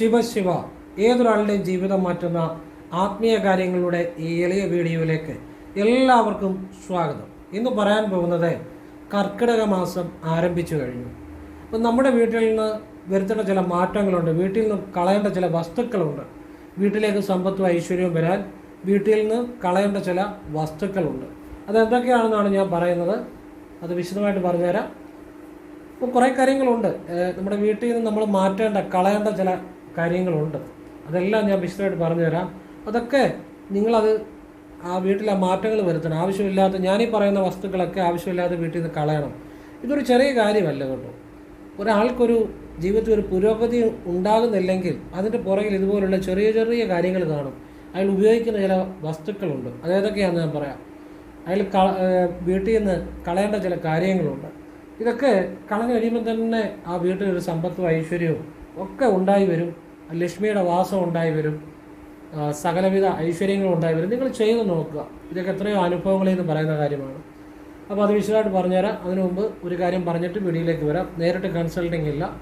ശിവശിവ ഏതൊരാളുടെയും ജീവിതം മാറ്റുന്ന ആത്മീയ കാര്യങ്ങളുടെ ഈ എളിയ വീഡിയോയിലേക്ക് എല്ലാവർക്കും സ്വാഗതം. ഇന്ന് പറയാൻ പോകുന്നത് കർക്കിടക മാസം ആരംഭിച്ചു കഴിഞ്ഞു. അപ്പം നമ്മുടെ വീട്ടിൽ നിന്ന് വരുത്തേണ്ട ചില മാറ്റങ്ങളുണ്ട്. വീട്ടിൽ നിന്ന് കളയേണ്ട ചില വസ്തുക്കളുണ്ട്. വീട്ടിലേക്ക് സമ്പത്തും ഐശ്വര്യവും വരാൻ വീട്ടിൽ നിന്ന് കളയേണ്ട ചില വസ്തുക്കളുണ്ട്. അതെന്തൊക്കെയാണെന്നാണ് ഞാൻ പറയുന്നത്? അത് വിശദമായിട്ട് പറഞ്ഞുതരാം. അപ്പോൾ കുറേ കാര്യങ്ങളുണ്ട്. നമ്മുടെ വീട്ടിൽ നിന്ന് നമ്മൾ മാറ്റേണ്ട കളയേണ്ട ചില കാര്യങ്ങളുണ്ട്. അതെല്ലാം ഞാൻ വിശദമായിട്ട് പറഞ്ഞു തരാം അതൊക്കെ നിങ്ങളത് ആ വീട്ടിലെ മാറ്റങ്ങൾ വരുത്തണം. ആവശ്യമില്ലാത്ത ഞാനീ പറയുന്ന വസ്തുക്കളൊക്കെ ആവശ്യമില്ലാതെ വീട്ടിൽ നിന്ന് കളയണം. ഇതൊരു ചെറിയ കാര്യമല്ല കേട്ടോ. ഒരാൾക്കൊരു ജീവിതത്തിൽ ഒരു പുരോഗതി ഉണ്ടാകുന്നില്ലെങ്കിൽ അതിന്റെ പുറകിൽ ഇതുപോലുള്ള ചെറിയ ചെറിയ കാര്യങ്ങൾ കാണും. അയാൾ ഉപയോഗിക്കുന്ന ചില വസ്തുക്കളുണ്ട്. അതേതൊക്കെയാണെന്ന് ഞാൻ പറയാം. അയാൾ ക വീട്ടിൽ നിന്ന് കളയേണ്ട ചില കാര്യങ്ങളുണ്ട്. ഇതൊക്കെ കളഞ്ഞു കഴിയുമ്പോൾ തന്നെ ആ വീട്ടിലൊരു സമ്പത്തും ഐശ്വര്യവും ഒക്കെ ഉണ്ടായി വരും. ലക്ഷ്മിയുടെ വാസം ഉണ്ടായി വരും. സകലവിധ ഐശ്വര്യങ്ങളും ഉണ്ടായി വരും. നിങ്ങൾ ചെയ്ത് നോക്കുക. ഇതൊക്കെ എത്രയോ അനുഭവങ്ങളിൽ നിന്ന് പറയുന്ന കാര്യമാണ്. അപ്പോൾ അത് വിശദമായിട്ട് പറഞ്ഞുതരാം. അതിനു മുമ്പ് ഒരു കാര്യം പറഞ്ഞിട്ട് വീഡിയോയിലേക്ക് വരാം. നേരിട്ട് കൺസൾട്ടിംഗ് ഇല്ല.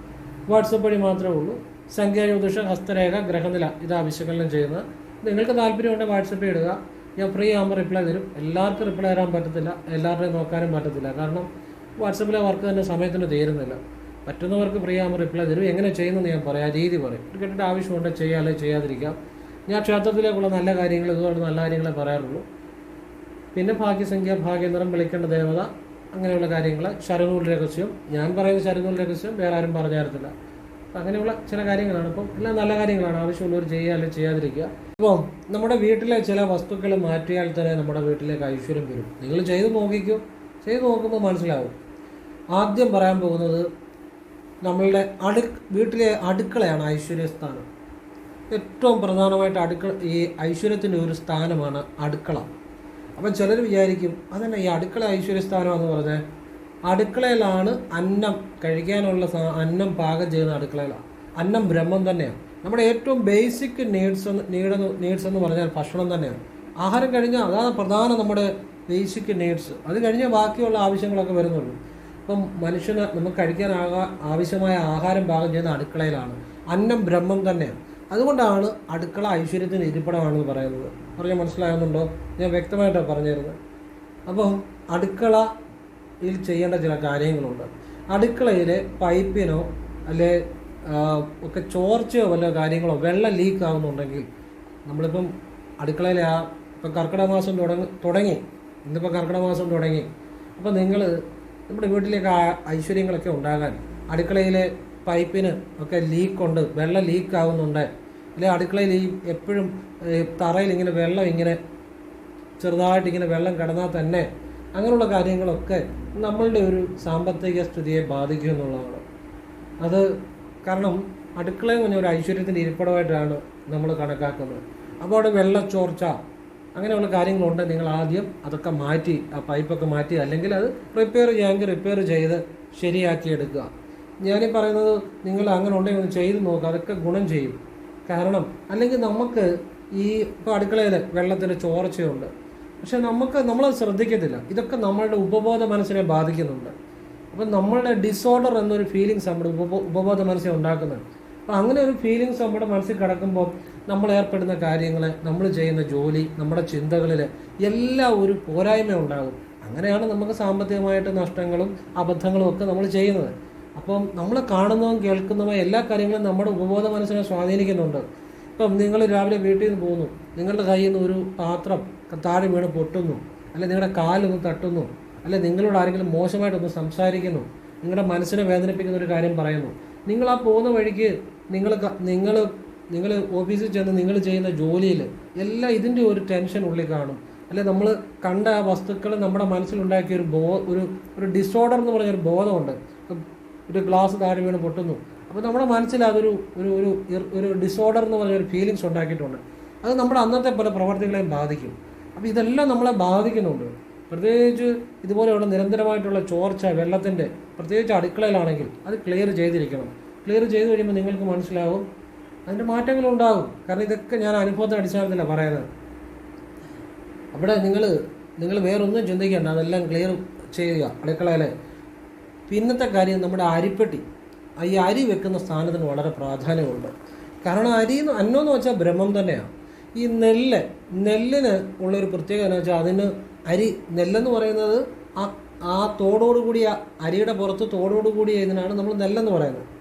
വാട്സപ്പ് വഴി മാത്രമേ ഉള്ളൂ. സംഖ്യ ജ്യോതിഷ ഹസ്തരേഖ ഗ്രഹനില ഇതാ വിശകലനം ചെയ്യുന്നത്. നിങ്ങൾക്ക് താല്പര്യമുണ്ടെങ്കിൽ വാട്സപ്പിൽ ഇടുക. ഞാൻ ഫ്രീ ആകുമ്പോൾ റിപ്ലൈ തരും. എല്ലാവർക്കും റിപ്ലൈ തരാൻ പറ്റത്തില്ല. എല്ലാവരുടെയും നോക്കാനും പറ്റത്തില്ല. കാരണം വാട്സപ്പിലെ വർക്ക് തന്നെ സമയത്തിന് തീരുന്നില്ല. പറ്റുന്നവർക്ക് പ്രിയാമ റിപ്ലൈ തരും. എങ്ങനെ ചെയ്യുന്നതെന്ന് ഞാൻ പറയാം രീതി പറയും. കേട്ടിട്ട് ആവശ്യമുണ്ട് ചെയ്യാതെ ചെയ്യാതിരിക്കാം. ഞാൻ ക്ഷേത്രത്തിലേക്കുള്ള നല്ല കാര്യങ്ങൾ ഇതുപോലെ നല്ല കാര്യങ്ങളെ പറയാറുള്ളൂ. പിന്നെ ഭാഗ്യസംഖ്യ ഭാഗ്യനിറം വിളിക്കേണ്ട ദേവത അങ്ങനെയുള്ള കാര്യങ്ങൾ ശരനൂൽ രഹസ്യം. ഞാൻ പറയുന്ന ശരനൂൽ രഹസ്യം വേറെ ആരും പറഞ്ഞു തരത്തില്ല. അങ്ങനെയുള്ള ചില കാര്യങ്ങളാണ്. ഇപ്പം എല്ലാം നല്ല കാര്യങ്ങളാണ്. ആവശ്യമുള്ളവർ ചെയ്യുക ചെയ്യാതിരിക്കുക. ഇപ്പം നമ്മുടെ വീട്ടിലെ ചില വസ്തുക്കൾ മാറ്റിയാൽ തന്നെ നമ്മുടെ വീട്ടിലേക്ക് ഐശ്വര്യം വരും. നിങ്ങൾ ചെയ്ത് നോക്കിക്കോ. ചെയ്ത് നോക്കുമ്പോൾ മനസ്സിലാവും. ആദ്യം പറയാൻ പോകുന്നത് നമ്മളുടെ അടു വീട്ടിലെ അടുക്കളയാണ് ഐശ്വര്യസ്ഥാനം ഏറ്റവും പ്രധാനമായിട്ട് അടുക്കള ഈ ഐശ്വര്യത്തിന്റെ ഒരു സ്ഥാനമാണ് അടുക്കള. അപ്പം ചിലർ വിചാരിക്കും അതന്നെ ഈ അടുക്കള ഐശ്വര്യസ്ഥാനം എന്ന് പറഞ്ഞാൽ അടുക്കളയിലാണ് അന്നം കഴിക്കാനുള്ള അന്നം പാകം ചെയ്യുന്ന അടുക്കളയിലാണ് അന്നം ബ്രഹ്മം തന്നെയാണ് നമ്മുടെ ഏറ്റവും ബേസിക് നീഡ്സ് നീഡ് നീഡ്സ് എന്ന് പറഞ്ഞാൽ ഭക്ഷണം തന്നെയാണ്. ആഹാരം കഴിഞ്ഞാൽ അതാണ് പ്രധാന നമ്മുടെ ബേസിക് നീഡ്സ് അത് കഴിഞ്ഞാൽ ബാക്കിയുള്ള ആവശ്യങ്ങളൊക്കെ വരുന്നുള്ളൂ. അപ്പം മനുഷ്യന് നമുക്ക് കഴിക്കാൻ ആകാ ആവശ്യമായ ആഹാരം പാകം ചെയ്യുന്ന അടുക്കളയിലാണ്. അന്നം ബ്രഹ്മം തന്നെയാണ്. അതുകൊണ്ടാണ് അടുക്കള ഐശ്വര്യത്തിന് ഇരിപ്പിടമാണെന്ന് പറയുന്നത്. പറഞ്ഞാൽ മനസ്സിലാകുന്നുണ്ടോ? ഞാൻ വ്യക്തമായിട്ടാണ് പറഞ്ഞു തരുന്നത് അപ്പം അടുക്കളയിൽ ചെയ്യേണ്ട ചില കാര്യങ്ങളുണ്ട്. അടുക്കളയിലെ പൈപ്പിനോ അല്ലെ ഒക്കെ ചോർച്ചയോ വല്ല കാര്യങ്ങളോ വെള്ളം ലീക്ക് ആകുന്നുണ്ടെങ്കിൽ നമ്മളിപ്പം അടുക്കളയിലെ ആ ഇപ്പം കർക്കിടക മാസം തുടങ്ങി തുടങ്ങി. ഇന്നിപ്പോൾ കർക്കിടക മാസം തുടങ്ങി. അപ്പം നിങ്ങൾ നമ്മുടെ വീട്ടിലേക്ക് ഐശ്വര്യങ്ങളൊക്കെ ഉണ്ടാകാൻ. അടുക്കളയിലെ പൈപ്പിന് ഒക്കെ ലീക്കുണ്ട് വെള്ളം ലീക്ക് ആവുന്നുണ്ട്. അല്ലെങ്കിൽ അടുക്കളയിൽ ഈ എപ്പോഴും തറയിൽ ഇങ്ങനെ വെള്ളം ഇങ്ങനെ ചെറുതായിട്ട് ഇങ്ങനെ വെള്ളം കിടന്നാൽ തന്നെ അങ്ങനെയുള്ള കാര്യങ്ങളൊക്കെ നമ്മളുടെ ഒരു സാമ്പത്തിക സ്ഥിതിയെ ബാധിക്കും എന്നുള്ളതാണ്. അത് കാരണം അടുക്കളയും കുഞ്ഞ ഒരു ഐശ്വര്യത്തിന്റെ ഇരിപ്പിടമായിട്ടാണ് നമ്മൾ കണക്കാക്കുന്നത്. അപ്പോൾ അവിടെ വെള്ളച്ചോർച്ച അങ്ങനെയുള്ള കാര്യങ്ങളുണ്ട്. നിങ്ങൾ ആദ്യം അതൊക്കെ മാറ്റി ആ പൈപ്പൊക്കെ മാറ്റി അല്ലെങ്കിൽ അത് റിപ്പയർ ചെയ്യാമെങ്കിൽ റിപ്പയർ ചെയ്ത് ശരിയാക്കി എടുക്കുക. ഞാനീ പറയുന്നത് നിങ്ങൾ അങ്ങനെ ഉണ്ടെങ്കിൽ ഒന്ന് ചെയ്ത് നോക്കുക അതൊക്കെ ഗുണം ചെയ്യും. കാരണം അല്ലെങ്കിൽ നമുക്ക് ഈ ഇപ്പോൾ അടുക്കളയിൽ വെള്ളത്തിൽ ചോർച്ചയുണ്ട്. പക്ഷെ നമുക്ക് നമ്മളത് ശ്രദ്ധിക്കത്തില്ല. ഇതൊക്കെ നമ്മളുടെ ഉപബോധ മനസ്സിനെ ബാധിക്കുന്നുണ്ട്. അപ്പം നമ്മളുടെ ഡിസോർഡർ എന്നൊരു ഫീലിങ്സ് നമ്മുടെ ഉപബോ ഉപബോധ മനസ്സിനെ ഉണ്ടാക്കുന്നുണ്ട്. അപ്പം അങ്ങനെ ഒരു ഫീലിങ്സ് നമ്മുടെ മനസ്സിൽ കിടക്കുമ്പോൾ നമ്മൾ ഏർപ്പെടുന്ന കാര്യങ്ങൾ നമ്മൾ ചെയ്യുന്ന ജോലി നമ്മുടെ ചിന്തകളിൽ എല്ലാം ഒരു പോരായ്മ ഉണ്ടാകും. അങ്ങനെയാണ് നമുക്ക് സാമ്പത്തികമായിട്ട് നഷ്ടങ്ങളും അബദ്ധങ്ങളും ഒക്കെ നമ്മൾ ചെയ്യുന്നത്. അപ്പം നമ്മൾ കാണുന്നതും കേൾക്കുന്നതുമായ എല്ലാ കാര്യങ്ങളും നമ്മുടെ ഉപബോധ മനസ്സിനെ സ്വാധീനിക്കുന്നുണ്ട്. ഇപ്പം നിങ്ങൾ രാവിലെ വീട്ടിൽ നിന്ന് പോകുന്നു. നിങ്ങളുടെ കയ്യിൽ നിന്ന് ഒരു പാത്രം താഴെ വീണ് പൊട്ടുന്നു. അല്ലെ നിങ്ങളുടെ കാലൊന്ന് തട്ടുന്നു. അല്ലെ നിങ്ങളോട് ആരെങ്കിലും മോശമായിട്ടൊന്ന് സംസാരിക്കുന്നു. നിങ്ങളുടെ മനസ്സിനെ വേദനിപ്പിക്കുന്ന ഒരു കാര്യം പറയുന്നു. നിങ്ങൾ ആ പോകുന്ന വഴിക്ക് നിങ്ങൾ നിങ്ങൾ നിങ്ങൾ ഓഫീസിൽ ചെന്ന് നിങ്ങൾ ചെയ്യുന്ന ജോലിയിൽ എല്ലാം ഇതിന്റെ ഒരു ടെൻഷൻ ഉള്ളിൽ കാണും. അല്ലെ നമ്മൾ കണ്ട ആ വസ്തുക്കൾ നമ്മുടെ മനസ്സിലുണ്ടാക്കിയ ഒരു ബോ ഒരു ഒരു ഡിസോർഡർ എന്ന് പറഞ്ഞൊരു ബോധമുണ്ട്. ഒരു ഗ്ലാസ് താഴെ വീണ് പൊട്ടുന്നു. അപ്പോൾ നമ്മുടെ മനസ്സിൽ അതൊരു ഒരു ഒരു ഒരു ഡിസോർഡർ എന്ന് പറഞ്ഞൊരു ഫീലിങ്സ് ഉണ്ടാക്കിയിട്ടുണ്ട്. അത് നമ്മുടെ അന്നത്തെ പല പ്രവർത്തികളെയും ബാധിക്കും. അപ്പോൾ ഇതെല്ലാം നമ്മളെ ബാധിക്കുന്നുണ്ട്. പ്രത്യേകിച്ച് ഇതുപോലെയുള്ള നിരന്തരമായിട്ടുള്ള ചോർച്ച വെള്ളത്തിന്റെ പ്രത്യേകിച്ച് അടുക്കളയിലാണെങ്കിൽ അത് ക്ലിയർ ചെയ്തിരിക്കണം. ക്ലിയർ ചെയ്ത് കഴിയുമ്പോൾ നിങ്ങൾക്ക് മനസ്സിലാവും അതിന്റെ മാറ്റങ്ങളുണ്ടാകും. കാരണം ഇതൊക്കെ ഞാൻ അനുഭവത്തിന് അടിസ്ഥാനത്തിലാണ് പറയുന്നത്. അവിടെ നിങ്ങൾ നിങ്ങൾ വേറൊന്നും ചിന്തിക്കേണ്ട. അതെല്ലാം ക്ലിയർ ചെയ്യുക അടുക്കളയിൽ പിന്നത്തെ കാര്യം നമ്മുടെ അരിപ്പെട്ടി. ഈ അരി വെക്കുന്ന സ്ഥാനത്തിന് വളരെ പ്രാധാന്യമുണ്ട്. കാരണം അരി അന്നം എന്ന് വെച്ചാൽ ബ്രഹ്മം തന്നെയാണ് ഈ നെല്ല് നെല്ലിന് ഉള്ളൊരു പ്രത്യേകത എന്ന് വെച്ചാൽ അതിന് അരി നെല്ലെന്ന് പറയുന്നത് ആ ആ തോടോട് കൂടിയ അരിയുടെ പുറത്ത് തോടോട് കൂടിയ ഇതിനാണ് നമ്മൾ നെല്ലെന്ന് പറയുന്നത്.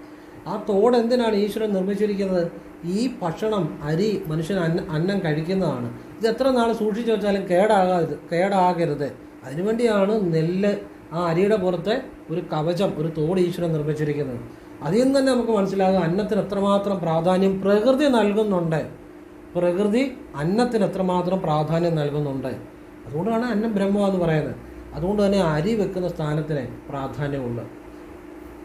ആ തോട് എന്തിനാണ് ഈശ്വരൻ നിർമ്മിച്ചിരിക്കുന്നത്? ഈ ഭക്ഷണം അരി മനുഷ്യൻ അന്ന അന്നം കഴിക്കുന്നതാണ്. ഇത് എത്ര നാൾ സൂക്ഷിച്ചു വെച്ചാലും കേടാകാത് കേടാകരുത്. അതിനുവേണ്ടിയാണ് നെല്ല് ആ അരിയുടെ പുറത്തെ ഒരു കവചം ഒരു തോട് ഈശ്വരൻ നിർമ്മിച്ചിരിക്കുന്നത്. അതിൽ നിന്ന് തന്നെ നമുക്ക് മനസ്സിലാകും അന്നത്തിന് എത്രമാത്രം പ്രാധാന്യം പ്രകൃതി നൽകുന്നുണ്ട്. പ്രകൃതി അന്നത്തിന് എത്രമാത്രം പ്രാധാന്യം നൽകുന്നുണ്ട്. അതുകൊണ്ടാണ് അന്നം ബ്രഹ്മ എന്ന് പറയുന്നത്. അതുകൊണ്ട് തന്നെ അരി വെക്കുന്ന സ്ഥാനത്തിന് പ്രാധാന്യമുണ്ട്.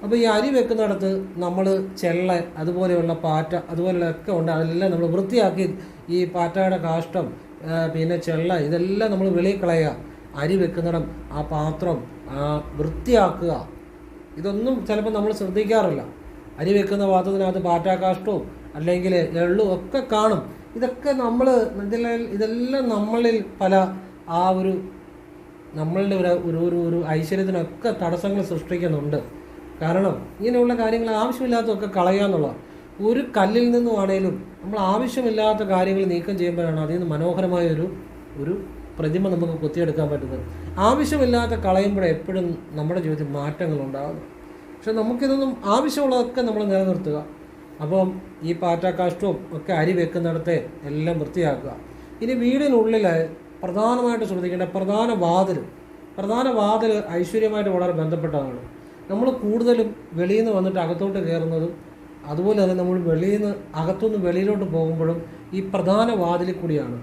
അപ്പോൾ ഈ അരി വെക്കുന്നിടത്ത് നമ്മൾ ചെള്ള അതുപോലെയുള്ള പാറ്റ അതുപോലെയൊക്കെ ഉണ്ട്. അതെല്ലാം നമ്മൾ വൃത്തിയാക്കി ഈ പാറ്റയുടെ കാഷ്ടം പിന്നെ ചെള്ള ഇതെല്ലാം നമ്മൾ വെളിയിൽ കളയുക. അരി വെക്കുന്നിടം ആ പാത്രം വൃത്തിയാക്കുക. ഇതൊന്നും ചിലപ്പോൾ നമ്മൾ ശ്രദ്ധിക്കാറില്ല. അരി വെക്കുന്ന പാത്രത്തിനകത്ത് പാറ്റാകാഷ്ടവും അല്ലെങ്കിൽ എള്ളും ഒക്കെ കാണും. ഇതൊക്കെ നമ്മൾ ഇതിലെ- ഇതെല്ലാം നമ്മളിൽ പല ആ ഒരു നമ്മളുടെ ഒരു ഒരു ഒരു ഐശ്വര്യത്തിനൊക്കെ തടസ്സങ്ങൾ സൃഷ്ടിക്കുന്നുണ്ട്. കാരണം ഇങ്ങനെയുള്ള കാര്യങ്ങൾ ആവശ്യമില്ലാത്തതൊക്കെ കളയുക എന്നുള്ളതാണ്. ഒരു കല്ലിൽ നിന്നുമാണേലും നമ്മൾ ആവശ്യമില്ലാത്ത കാര്യങ്ങൾ നീക്കം ചെയ്യുമ്പോഴാണ് അതിൽ നിന്ന് മനോഹരമായ ഒരു ഒരു പ്രതിമ നമുക്ക് കൊത്തിയെടുക്കാൻ പറ്റുന്നത്. ആവശ്യമില്ലാത്ത കളയുമ്പോഴേ എപ്പോഴും നമ്മുടെ ജീവിതത്തിൽ മാറ്റങ്ങൾ ഉണ്ടാകുന്നു പക്ഷെ നമുക്കിതൊന്നും ആവശ്യമുള്ളതൊക്കെ നമ്മൾ നിലനിർത്തുക. അപ്പം ഈ പാറ്റാക്കാഷ്ടവും ഒക്കെ അരി വെക്കുന്നിടത്തെ എല്ലാം വൃത്തിയാക്കുക. ഇനി വീടിനുള്ളിൽ പ്രധാനമായിട്ട് ശ്രദ്ധിക്കേണ്ട പ്രധാന വാതിൽ പ്രധാന വാതിൽ ഐശ്വര്യമായിട്ട് വളരെ ബന്ധപ്പെട്ടതാണ്. നമ്മൾ കൂടുതലും വെളിയിൽ നിന്ന് വന്നിട്ട് അകത്തോട്ട് കയറുന്നതും അതുപോലെ തന്നെ നമ്മൾ വെളിയിൽ നിന്ന് അകത്തുനിന്ന് വെളിയിലോട്ട് പോകുമ്പോഴും ഈ പ്രധാന വാതിലിൽ കൂടിയാണ്.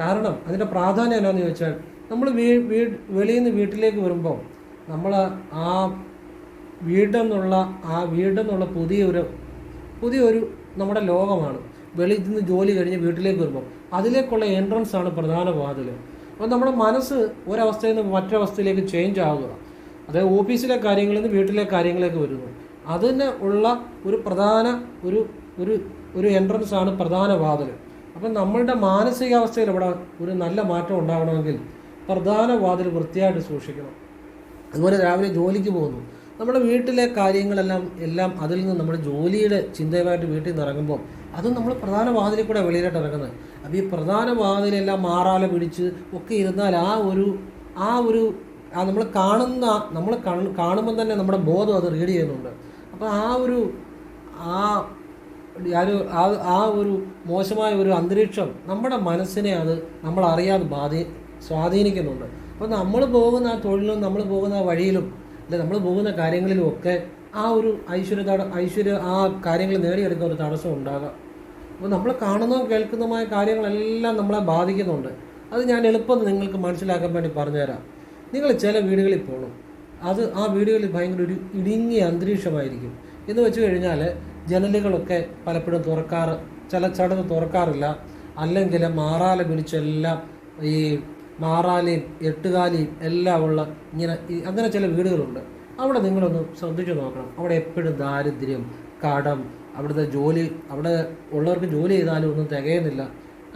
കാരണം അതിന്റെ പ്രാധാന്യം എന്നാന്ന് ചോദിച്ചാൽ നമ്മൾ വീ വീ വെളിയിൽ നിന്ന് വീട്ടിലേക്ക് വരുമ്പോൾ നമ്മൾ ആ വീടെന്നുള്ള ആ വീടെന്നുള്ള പുതിയൊരു പുതിയൊരു നമ്മുടെ ലോകമാണ്. വെളിയിൽ നിന്ന് ജോലി കഴിഞ്ഞ് വീട്ടിലേക്ക് വരുമ്പോൾ അതിലേക്കുള്ള എൻട്രൻസ് ആണ് പ്രധാന വാതിൽ അപ്പോൾ നമ്മുടെ മനസ്സ് ഒരവസ്ഥയിൽ നിന്ന് മറ്റൊരവസ്ഥയിലേക്ക് ചേഞ്ച് ആവുക. അതായത് ഓഫീസിലെ കാര്യങ്ങളിൽ നിന്ന് വീട്ടിലെ കാര്യങ്ങളിലേക്ക് വരുന്നു. അതിന് ഉള്ള ഒരു പ്രധാന ഒരു ഒരു ഒരു എൻട്രൻസ് ആണ് പ്രധാന വാതിൽ. അപ്പം നമ്മളുടെ മാനസികാവസ്ഥയിൽ ഇവിടെ ഒരു നല്ല മാറ്റം ഉണ്ടാകണമെങ്കിൽ പ്രധാന വാതിൽ വൃത്തിയായിട്ട് സൂക്ഷിക്കണം. അതുപോലെ രാവിലെ ജോലിക്ക് പോകുന്നു. നമ്മുടെ വീട്ടിലെ കാര്യങ്ങളെല്ലാം എല്ലാം അതിൽ നിന്ന് നമ്മുടെ ജോലിയുടെ ചിന്തയുമായിട്ട് വീട്ടിൽ നിന്ന് ഇറങ്ങുമ്പോൾ അതും നമ്മൾ പ്രധാന വാതിലിൽ കൂടെ വെളിയിലോട്ട് ഇറങ്ങുന്നത്. അപ്പോൾ ഈ പ്രധാന വാതിലെല്ലാം മാറാല പിടിച്ച് ഒക്കെ ഇരുന്നാൽ ആ ഒരു ആ ഒരു ആ നമ്മൾ കാണുന്ന നമ്മൾ കാണുമ്പോൾ തന്നെ നമ്മുടെ ബോധം അത് റീഡ് ചെയ്യുന്നുണ്ട്. അപ്പോൾ ആ ഒരു ആ ആ ഒരു ആ ആ ഒരു മോശമായ ഒരു അന്തരീക്ഷം നമ്മുടെ മനസ്സിനെ അത് നമ്മൾ അറിയാതെ ബാധി സ്വാധീനിക്കുന്നുണ്ട്. അപ്പോൾ നമ്മൾ പോകുന്ന ആ തൊഴിലും നമ്മൾ പോകുന്ന ആ വഴിയിലും അല്ലെ നമ്മൾ പോകുന്ന കാര്യങ്ങളിലും ഒക്കെ ആ ഒരു ഐശ്വര്യ തട ഐശ്വര്യ ആ കാര്യങ്ങൾ നേടിയെടുക്കുന്ന ഒരു തടസ്സം ഉണ്ടാകാം. അപ്പോൾ നമ്മൾ കാണുന്നതും കേൾക്കുന്നതുമായ കാര്യങ്ങളെല്ലാം നമ്മളെ ബാധിക്കുന്നുണ്ട്. അത് ഞാൻ എളുപ്പം നിങ്ങൾക്ക് മനസ്സിലാക്കാൻ വേണ്ടി പറഞ്ഞുതരാം. നിങ്ങൾ ചില വീടുകളിൽ പോകണം അത് ആ വീടുകളിൽ ഭയങ്കര ഒരു ഇടുങ്ങിയ അന്തരീക്ഷമായിരിക്കും. എന്ന് വെച്ച് കഴിഞ്ഞാൽ ജനലുകളൊക്കെ പലപ്പോഴും തുറക്കാറ് ചില ചടങ്ങ് തുറക്കാറില്ല. അല്ലെങ്കിൽ മാറാല പിടിച്ചെല്ലാം ഈ മാറാലയും എട്ടുകാലിയും എല്ലാം ഉള്ള ഇങ്ങനെ അങ്ങനെ ചില വീടുകളുണ്ട്. അവിടെ നിങ്ങളൊന്ന് ശ്രദ്ധിച്ചു നോക്കണം. അവിടെ എപ്പോഴും ദാരിദ്ര്യം കടം അവിടുത്തെ ജോലി അവിടെ ഉള്ളവർക്ക് ജോലി ചെയ്താലും ഒന്നും തികയുന്നില്ല.